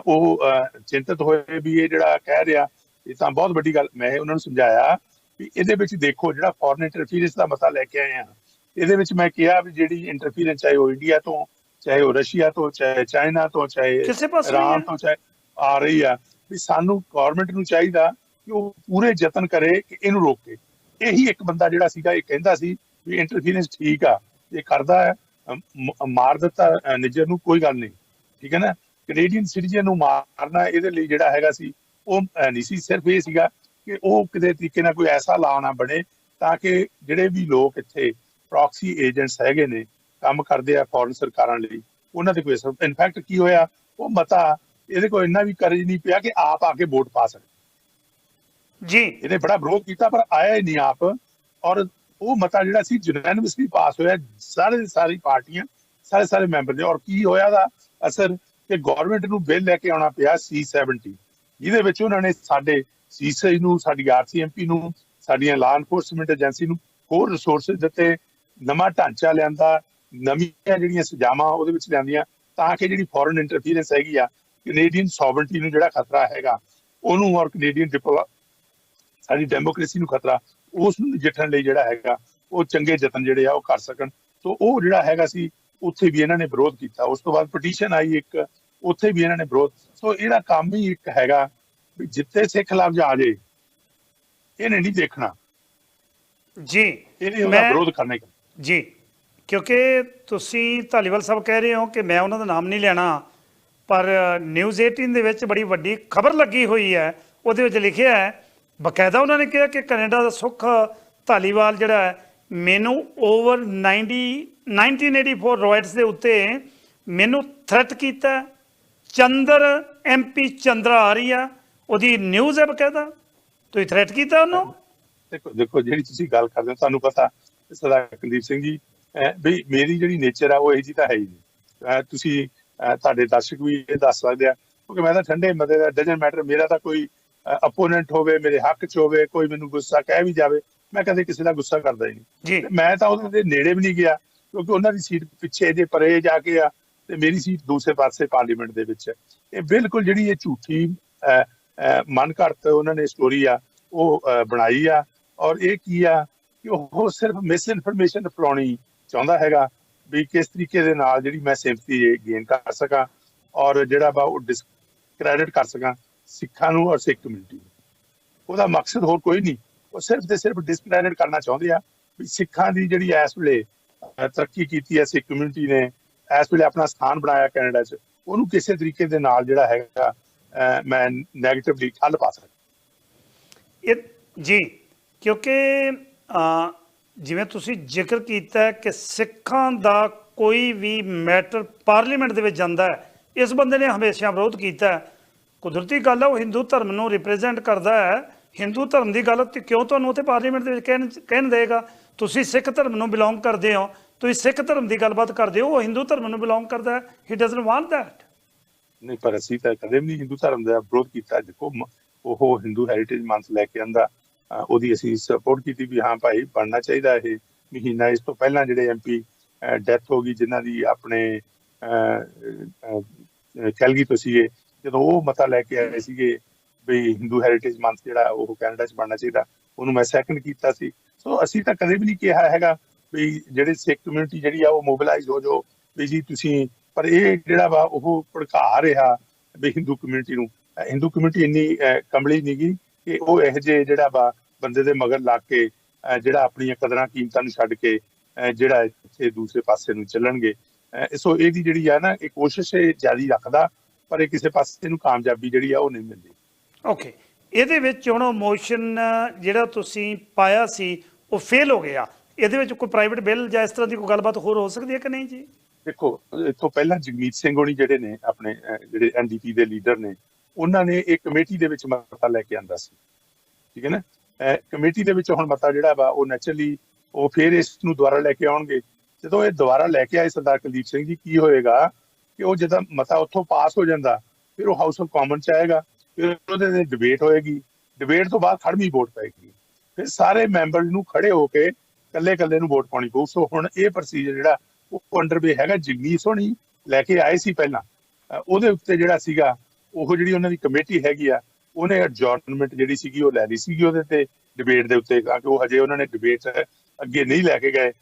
Speaker 2: ਉਹ ਅਹ, ਚਿੰਤਤ ਹੋਏ ਵੀ ਇਹ ਜਿਹੜਾ ਕਹਿ ਰਿਹਾ ਇਹ ਤਾਂ ਬਹੁਤ ਵੱਡੀ ਗੱਲ ਮੈਂ ਉਹਨਾਂ ਨੂੰ ਸਮਝਾਇਆ ਵੀ ਇਹਦੇ ਵਿੱਚ ਦੇਖੋ ਜਿਹੜਾ ਫੋਰਨ ਇੰਟਰਫੀਰੈਂਸ ਦਾ ਮਤਾ ਲੈ ਕੇ ਆਏ ਆ ਇਹਦੇ ਵਿੱਚ ਮੈਂ ਕਿਹਾ ਵੀ ਜਿਹੜੀ ਇੰਟਰਫੀਰੈਂਸ ਚਾਹੇ ਉਹ ਇੰਡੀਆ ਤੋਂ ਚਾਹੇ ਉਹ ਰਸ਼ੀਆ ਤੋਂ ਚਾਹੇ ਚਾਈਨਾ ਤੋਂ ਚਾਹੇ
Speaker 1: ਕਿਸੇ ਪਾਸੋਂ ਹੈ।
Speaker 2: ਤੋਂ ਚਾਹੇ ਆ ਰਹੀ ਆ ਵੀ ਸਾਨੂੰ ਗਵਰਨਮੈਂਟ ਨੂੰ ਚਾਹੀਦਾ ਕਿ ਉਹ ਪੂਰੇ ਯਤਨ ਕਰੇ ਕਿ ਇਹਨੂੰ ਰੋਕੇ। ਇਹੀ ਇੱਕ ਬੰਦਾ ਜਿਹੜਾ ਸੀਗਾ ਇਹ ਕਹਿੰਦਾ ਸੀ ਵੀ ਇੰਟਰਫੀਰੈਂਸ ਠੀਕ ਆ ਇਹ ਕਰਦਾ ਹੈ ਮਾਰ ਦਿੱਤਾ ਨਿੱਜਰ ਨੂੰ ਕੋਈ ਗੱਲ ਨਹੀਂ। ਠੀਕ ਹੈ ਨਾ? ਕੈਨੇਡੀਅਨ ਸਿਟੀਜ਼ਨ ਨੂੰ ਮਾਰਨਾ ਇਹਦੇ ਲਈ ਜਿਹੜਾ ਹੈਗਾ ਸੀ ਉਹ ਨਹੀਂ ਸੀ ਸਿਰਫ ਇਹ ਸੀਗਾ ਕਿ ਉਹ ਕਿਤੇ ਤਰੀਕੇ ਨਾਲ ਕੋਈ ਐਸਾ ਲਾ ਨਾ ਬਣੇ ਤਾਂ ਕਿ ਜਿਹੜੇ ਵੀ ਲੋਕ ਇੱਥੇ ਪ੍ਰੋਕਸੀ ਏਜੰਟਸ ਹੈਗੇ ਨੇ ਕੰਮ ਕਰਦੇ ਆ ਫੋਰਨ ਸਰਕਾਰਾਂ ਲਈ ਉਹਨਾਂ ਤੇ ਕੋਈ ਅਸਰ ਇਨਫੈਕਟ ਕੀ ਹੋਇਆ? ਉਹ ਮਤਾ ਇਹਦੇ ਕੋਲ ਇੰਨਾ ਵੀ ਕਰਜ ਨਹੀਂ ਪਿਆ ਕਿ ਆਪ ਆ ਕੇ ਵੋਟ ਪਾ ਸਕੇ
Speaker 1: ਜੀ।
Speaker 2: ਇਹਨੇ ਬੜਾ ਵਿਰੋਧ ਕੀਤਾ ਪਰ ਆਇਆ ਹੀ ਨਹੀਂ ਆਪ। ਔਰ ਉਹ ਮਤਾ ਜਿਹੜਾ ਸੀ ਯੂਨੈਨਿਮਸਲੀ ਪਾਸ ਹੋਇਆ ਸਾਰੇ ਦੀ ਸਾਰੀ ਪਾਰਟੀਆਂ ਸਾਰੇ ਸਾਰੇ ਮੈਂਬਰ ਨੇ ਔਰ ਕੀ ਹੋਇਆ ਦਾ ਅਸਰ? ਕਿ ਗਵਰਨਮੈਂਟ ਨੂੰ ਬਿੱਲ ਲੈ ਕੇ ਆਉਣਾ ਪਿਆ C70 ਜਿਹਦੇ ਵਿੱਚ ਉਹਨਾਂ ਨੇ ਸਾਡੇ ਸੀਸੀ ਨੂੰ ਸਾਡੀ ਆਰਸੀਐਮਪੀ ਨੂੰ ਸਾਡੀਆਂ ਲਾਅ ਐਨਫੋਰਸਮੈਂਟ ਏਜੰਸੀ ਨੂੰ ਹੋਰ ਰਿਸੋਰਸਸ ਦਿੱਤੇ। ਨਵਾਂ ਢਾਂਚਾ ਲਿਆਂਦਾ ਨਵੀਆਂ ਜਿਹੜੀਆਂ ਸਜ਼ਾਵਾਂ ਉਹਦੇ ਵਿੱਚ ਲਿਆਂਦੀਆਂ ਤਾਂ ਕਿ ਜਿਹੜੀ ਫੋਰਨ ਇੰਟਰਫੀਰੈਂਸ ਹੈਗੀ ਆ ਕੈਨੇਡੀਅਨ ਸੋਵਰਨਟੀ ਨੂੰ ਜਿਹੜਾ ਖਤਰਾ ਹੈਗਾ ਉਹਨੂੰ ਔਰ ਕੈਨੇਡੀਅਨ ਸਾਡੀ ਡੈਮੋਕ੍ਰੇਸੀ ਨੂੰ ਖਤਰਾ ਉਸ ਨੂੰ ਨਜਿੱਠਣ ਲਈ ਜਿਹੜਾ ਹੈਗਾ ਉਹ ਚੰਗੇ ਯਤਨ ਜਿਹੜੇ ਆ ਉਹ ਕਰ ਸਕਣ। ਸੋ ਉਹ ਜਿਹੜਾ ਹੈਗਾ ਸੀ ਉੱਥੇ ਵੀ ਇਹਨਾਂ ਨੇ ਵਿਰੋਧ ਕੀਤਾ। ਉਸ ਤੋਂ ਬਾਅਦ ਪਟੀਸ਼ਨ ਆਈ ਇੱਕ ਉੱਥੇ ਵੀ ਇਹਨਾਂ ਨੇ ਵਿਰੋਧ। ਸੋ ਇਹਦਾ ਕੰਮ ਹੀ ਇੱਕ ਹੈਗਾ ਵੀ ਜਿੱਥੇ ਸਿੱਖ ਲਫ਼ਜ਼ ਆ ਜੇ ਇਹਨੇ ਨਹੀਂ ਦੇਖਣਾ।
Speaker 1: ਜੀ
Speaker 2: ਇਹਨੇ ਉਹਦਾ ਵਿਰੋਧ ਕਰਨਾ।
Speaker 1: ਜੀ ਕਿਉਂਕਿ ਤੁਸੀਂ ਧਾਲੀਵਾਲ ਸਾਹਿਬ ਕਹਿ ਰਹੇ ਹੋ ਕਿ ਮੈਂ ਉਹਨਾਂ ਦਾ ਨਾਮ ਨਹੀਂ ਲੈਣਾ, ਪਰ ਨਿਊਜ਼ 18 ਦੇ ਵਿੱਚ ਬੜੀ ਵੱਡੀ ਖਬਰ ਲੱਗੀ ਹੋਈ ਹੈ। ਉਹਦੇ ਵਿੱਚ ਲਿਖਿਆ ਹੈ, ਬਕਾਇਦਾ ਉਹਨਾਂ ਨੇ ਕਿਹਾ ਕਿ ਕੈਨੇਡਾ ਦਾ ਸੁੱਖ ਧਾਲੀਵਾਲ ਜਿਹੜਾ ਹੈ, ਮੈਨੂੰ ਓਵਰ 90 1984 ਰੋਇਟਸ ਦੇ ਉੱਤੇ ਮੈਨੂੰ ਥ੍ਰੈਟ ਕੀਤਾ ਚੰਦਰ ਐਮਪੀ ਚੰਦਰਾ ਆ ਰਹੀ ਆ ਉਹਦੀ ਨਿਊਜ਼ ਹੈ ਬਕਾਇਦਾ। ਤੁਸੀਂ ਥ੍ਰੈਟ ਕੀਤਾ ਉਹਨੂੰ?
Speaker 2: ਦੇਖੋ ਦੇਖੋ, ਜਿਹੜੀ ਤੁਸੀਂ ਗੱਲ ਕਰਦੇ ਹੋ, ਤੁਹਾਨੂੰ ਪਤਾ, ਸਰਦਾਰ ਕੁਲਦੀਪ ਸਿੰਘ ਜੀ ਵੀ ਮੇਰੀ ਜਿਹੜੀ ਨੇਚਰ ਆ ਉਹ ਇਹ ਜੀ ਤਾਂ ਹੈ ਹੀ ਨਹੀਂ। ਤੁਸੀਂ ਤੁਹਾਡੇ ਦਰਸ਼ਕ ਵੀ ਇਹ ਦੱਸ ਸਕਦੇ ਆ ਕਿਉਂਕਿ ਮੈਂ ਤਾਂ ਠੰਡੇ ਮਤੇ ਦਾ ਡਜਨ ਮੈਟਰ ਮੇਰਾ ਤਾਂ ਕੋਈ ਅਪੋਨੈਂਟ ਹੋਵੇ ਮੇਰੇ ਹੱਕ 'ਚ ਹੋਵੇ ਕੋਈ ਮੈਨੂੰ ਗੁੱਸਾ ਕਹਿ ਵੀ ਜਾਵੇ ਮੈਂ ਕਦੇ ਕਿਸੇ ਦਾ ਗੁੱਸਾ ਕਰਦਾ ਹੀ ਨਹੀਂ। ਮੈਂ ਤਾਂ ਉਹਦੇ ਦੇ ਨੇੜੇ ਵੀ ਨਹੀਂ ਗਿਆ ਕਿਉਂਕਿ ਉਹਨਾਂ ਦੀ ਸੀਟ ਪਿੱਛੇ ਜੇ ਪਰੇ ਜਾ ਕੇ ਆ ਤੇ ਮੇਰੀ ਸੀਟ ਦੂਸਰੇ ਪਾਸੇ ਪਾਰਲੀਮੈਂਟ ਦੇ ਵਿੱਚ ਹੈ। ਇਹ ਬਿਲਕੁਲ ਜਿਹੜੀ ਇਹ ਝੂਠੀ ਮਨ ਘੜਤ ਉਹਨਾਂ ਨੇ ਸਟੋਰੀ ਆ ਉਹ ਬਣਾਈ ਆ ਔਰ ਇਹ ਕੀ ਆ ਕਿ ਉਹ ਸਿਰਫ ਮਿਸ ਇਨਫੋਰਮੇਸ਼ਨ ਫਲਾਉਣੀ ਚਾਹੁੰਦਾ ਹੈਗਾ ਵੀ ਕਿਸ ਤਰੀਕੇ ਦੇ ਨਾਲ ਜਿਹੜੀ ਮੈਂ ਸਿੰਪਥੀ ਗੇਨ ਕਰ ਸਕਾਂ ਔਰ ਜਿਹੜਾ ਵਾ ਉਹ ਡਿਸਕ੍ਰੈਡਿਟ ਕਰ ਸਕਾਂ ਸਿੱਖਾਂ ਨੂੰ ਔਰ ਸਿੱਖ ਕਮਿਊਨਿਟੀ ਨੂੰ। ਉਹਦਾ ਮਕਸਦ ਹੋਰ ਕੋਈ ਨਹੀਂ। ਉਹ ਸਿਰਫ ਤੇ ਸਿਰਫ ਡਿਸਕ੍ਰੈਡਿਟ ਕਰਨਾ ਚਾਹੁੰਦੇ ਆ ਵੀ ਸਿੱਖਾਂ ਦੀ ਜਿਹੜੀ ਇਸ ਵੇਲੇ ਤਰੱਕੀ ਕੀਤੀ ਹੈ ਸਿੱਖ ਕਮਿਊਨਿਟੀ ਨੇ, ਇਸ ਵੇਲੇ ਆਪਣਾ ਸਥਾਨ ਬਣਾਇਆ ਕੈਨੇਡਾ 'ਚ, ਉਹਨੂੰ ਕਿਸੇ ਤਰੀਕੇ ਦੇ ਨਾਲ ਜਿਹੜਾ ਹੈਗਾ ਮੈਂ ਨੈਗੇਟਿਵਲੀ ਠੱਲ ਪਾ ਸਕਦਾ।
Speaker 1: ਇਹ ਜੀ, ਕਿਉਂਕਿ ਜਿਵੇਂ ਤੁਸੀਂ ਜ਼ਿਕਰ ਕੀਤਾ ਕਿ ਸਿੱਖਾਂ ਦਾ ਕੋਈ ਵੀ ਮੈਟਰ ਪਾਰਲੀਮੈਂਟ ਦੇ ਵਿੱਚ ਜਾਂਦਾ ਹੈ, ਇਸ ਬੰਦੇ ਨੇ ਹਮੇਸ਼ਾ ਵਿਰੋਧ ਕੀਤਾ ਕੁਦਰਤੀ ਗੱਲ ਹੈ ਉਹ ਹਿੰਦੂ ਧਰਮ ਨੂੰ ਰਿਪਰੈਜ਼ੈਂਟ ਕਰਦਾ ਹੈ। ਹਿੰਦੂ ਧਰਮ ਦੀ ਗੱਲ ਤੇ ਕਿਉਂ ਤੁਹਾਨੂੰ ਉੱਥੇ ਪਾਰਲੀਮੈਂਟ ਦੇ ਵਿੱਚ ਕਹਿਣ ਕਹਿਣ ਦੇਗਾ ਤੁਸੀਂ ਸਿੱਖ ਧਰਮ ਨੂੰ ਬਿਲੋਂਗ ਕਰਦੇ ਹੋ, ਤੁਸੀਂ ਸਿੱਖ ਧਰਮ ਦੀ ਗੱਲਬਾਤ ਕਰਦੇ ਹੋ, ਉਹ ਹਿੰਦੂ ਧਰਮ ਨੂੰ ਬਿਲੋਂਗ ਕਰਦਾ ਹੈ। ਹੀ ਡਸਨਟ ਵਾਂਟ ਦੈਟ
Speaker 2: ਨਹੀਂ, ਪਰ ਅਸੀਂ ਤਾਂ ਕਦੇ ਵੀ ਹਿੰਦੂ ਧਰਮ ਦਾ ਵਿਰੋਧ ਕੀਤਾ। ਦੇਖੋ ਉਹ ਹਿੰਦੂ ਹੈਰੀਟੇਜ ਮੰਥ ਲੈ ਕੇ ਆਂਦਾ। ਉਹਦੀ ਅਸੀਂ ਸਪੋਰਟ ਕੀਤੀ ਵੀ ਹਾਂ ਭਾਈ ਬਣਨਾ ਚਾਹੀਦਾ ਇਹ। ਮਹੀਨਾ ਇਸ ਤੋਂ ਪਹਿਲਾਂ ਜਿਹੜੇ ਐਮਪੀ ਡੈਥ ਹੋ ਗਈ ਜਿਨ੍ਹਾਂ ਦੀ ਆਪਣੇ ਅਹ, ਅਹ, ਕੈਲਗੀ ਤੋਂ ਸੀਗੇ ਜਦੋਂ ਉਹ ਮਤਾ ਲੈ ਕੇ ਆਏ ਸੀਗੇ ਵੀ ਹਿੰਦੂ ਹੈਰੀਟੇਜ ਮੰਥ ਜਿਹੜਾ ਉਹ ਕੈਨੇਡਾ 'ਚ ਬਣਨਾ ਚਾਹੀਦਾ ਉਹਨੂੰ ਮੈਂ ਸੈਕੰਡ ਕੀਤਾ ਸੀ। ਸੋ ਅਸੀਂ ਤਾਂ ਕਦੇ ਵੀ ਨਹੀਂ ਕਿਹਾ ਹੈਗਾ ਵੀ ਜਿਹੜੇ ਸਿੱਖ ਕਮਿਊਨਿਟੀ ਜਿਹੜੀ ਆ ਉਹ ਮੋਬਿਲਾਈਜ਼ ਹੋ ਜਾਓ ਵੀ ਜੀ ਤੁਸੀਂ ਪਰ ਇਹ ਜਿਹੜਾ ਵਾ ਉਹ ਭੜਕਾ ਰਿਹਾ ਵੀ ਹਿੰਦੂ ਕਮਿਊਨਿਟੀ ਨੂੰ। ਹਿੰਦੂ ਕਮਿਊਨਿਟੀ ਇੰਨੀ ਅਹ, ਕਮਲੀ ਨਹੀਂਗੀ ਕਿ ਉਹ ਇਹ ਜੇ ਜਿਹੜਾ ਵਾ ਬੰਦੇ ਦੇ ਮਗਰ ਲੱਗ ਕੇ ਜਿਹੜਾ ਆਪਣੀਆਂ ਕਦਰਾਂ ਕੀਮਤਾਂ ਨੂੰ ਛੱਡ ਕੇ ਜਿਹੜਾ ਇੱਥੇ ਦੂਸਰੇ ਪਾਸੇ ਨੂੰ ਚੱਲਣਗੇ। ਸੋ ਇਹਦੀ ਜਿਹੜੀ ਆ ਨਾ ਇਹ ਕੋਸ਼ਿਸ਼ ਜਾਰੀ ਰੱਖਦਾ ਪਰ ਇਹ ਕਿਸੇ ਪਾਸੇ ਨੂੰ ਕਾਮਯਾਬੀ ਜਿਹੜੀ ਆ ਉਹ ਨਹੀਂ ਮਿਲਦੀ।
Speaker 1: ਓਕੇ। ਇਹਦੇ ਵਿੱਚ ਹੁਣ ਮੋਸ਼ਨ ਜਿਹੜਾ ਤੁਸੀਂ ਪਾਇਆ ਸੀ ਉਹ ਫੇਲ ਹੋ ਗਿਆ। ਇਹਦੇ ਵਿੱਚ ਕੋਈ ਪ੍ਰਾਈਵੇਟ ਬਿੱਲ ਜਾਂ ਇਸ ਤਰ੍ਹਾਂ ਦੀ ਕੋਈ ਗੱਲਬਾਤ ਹੋਰ ਹੋ ਸਕਦੀ ਹੈ ਕਿ ਨਹੀਂ ਜੀ?
Speaker 2: ਦੇਖੋ ਇਹ ਤੋਂ ਪਹਿਲਾਂ ਜਗਮੀਤ ਸਿੰਘ ਹੋਣੀ ਜਿਹੜੇ ਨੇ ਆਪਣੇ ਜਿਹੜੇ ਐਨਡੀਪੀ ਦੇ ਲੀਡਰ ਨੇ ਉਹਨਾਂ ਨੇ ਇਹ ਕਮੇਟੀ ਦੇ ਵਿੱਚ ਮਤਾ ਲੈ ਕੇ ਆਂਦਾ ਸੀ। ਠੀਕ ਹੈ ਨਾ? ਕਮੇਟੀ ਦੇ ਵਿੱਚ ਹੁਣ ਮਤਾ ਜਿਹੜਾ ਵਾ, ਉਹ ਨੈਚੁਰਲੀ ਉਹ ਫਿਰ ਇਸ ਨੂੰ ਦੁਬਾਰਾ ਲੈ ਕੇ ਆਉਣਗੇ। ਜਦੋਂ ਇਹ ਦੁਬਾਰਾ ਲੈ ਕੇ ਆਏ ਸਰਦਾਰ ਕੁਲਦੀਪ ਸਿੰਘ ਜੀ, ਕੀ ਹੋਏਗਾ ਕਿ ਉਹ ਜਦੋਂ ਮਤਾ ਉੱਥੋਂ ਪਾਸ ਹੋ ਜਾਂਦਾ, ਫਿਰ ਉਹ ਹਾਊਸ ਆਫ ਕਾਮਨ ਚ ਆਏਗਾ, ਫਿਰ ਉਹਦੇ ਤੇ ਡਿਬੇਟ ਹੋਏਗੀ। ਡਿਬੇਟ ਤੋਂ ਬਾਅਦ ਖੜਮੀ ਵੋਟ ਪਏਗੀ। ਫਿਰ ਸਾਰੇ ਮੈਂਬਰ ਨੂੰ ਖੜੇ ਹੋ ਕੇ ਕੱਲੇ ਕੱਲੇ ਨੂੰ ਵੋਟ ਪਾਉਣੀ ਪਊ। ਸੋ ਹੁਣ ਇਹ ਪ੍ਰੋਸੀਜਰ ਜਿਹੜਾ, ਉਹ ਅੰਡਰਵੇ ਹੈਗਾ। ਜਿੰਨੀ ਸੋਹਣੀ ਲੈ ਕੇ ਆਏ ਸੀ ਪਹਿਲਾਂ ਉਹਦੇ ਉੱਤੇ ਜਿਹੜਾ ਸੀਗਾ ਉਹ ਜਿਹੜੀ ਉਹਨਾਂ ਦੀ ਕਮੇਟੀ ਹੈਗੀ ਆ, ਉਹਨੇ ਅਡਜਰਨਮੈਂਟ ਜਿਹੜੀ ਸੀਗੀ ਉਹ ਲੈ ਲਈ ਸੀਗੀ ਉਹਦੇ ਤੇ ਡਿਬੇਟ ਦੇ ਉੱਤੇ ਕਿਉਂਕਿ ਉਹ ਹਜੇ ਉਹਨਾਂ ਨੇ ਡਿਬੇਟ ਅੱਗੇ ਨਹੀਂ ਲੈ ਕੇ ਗਏ।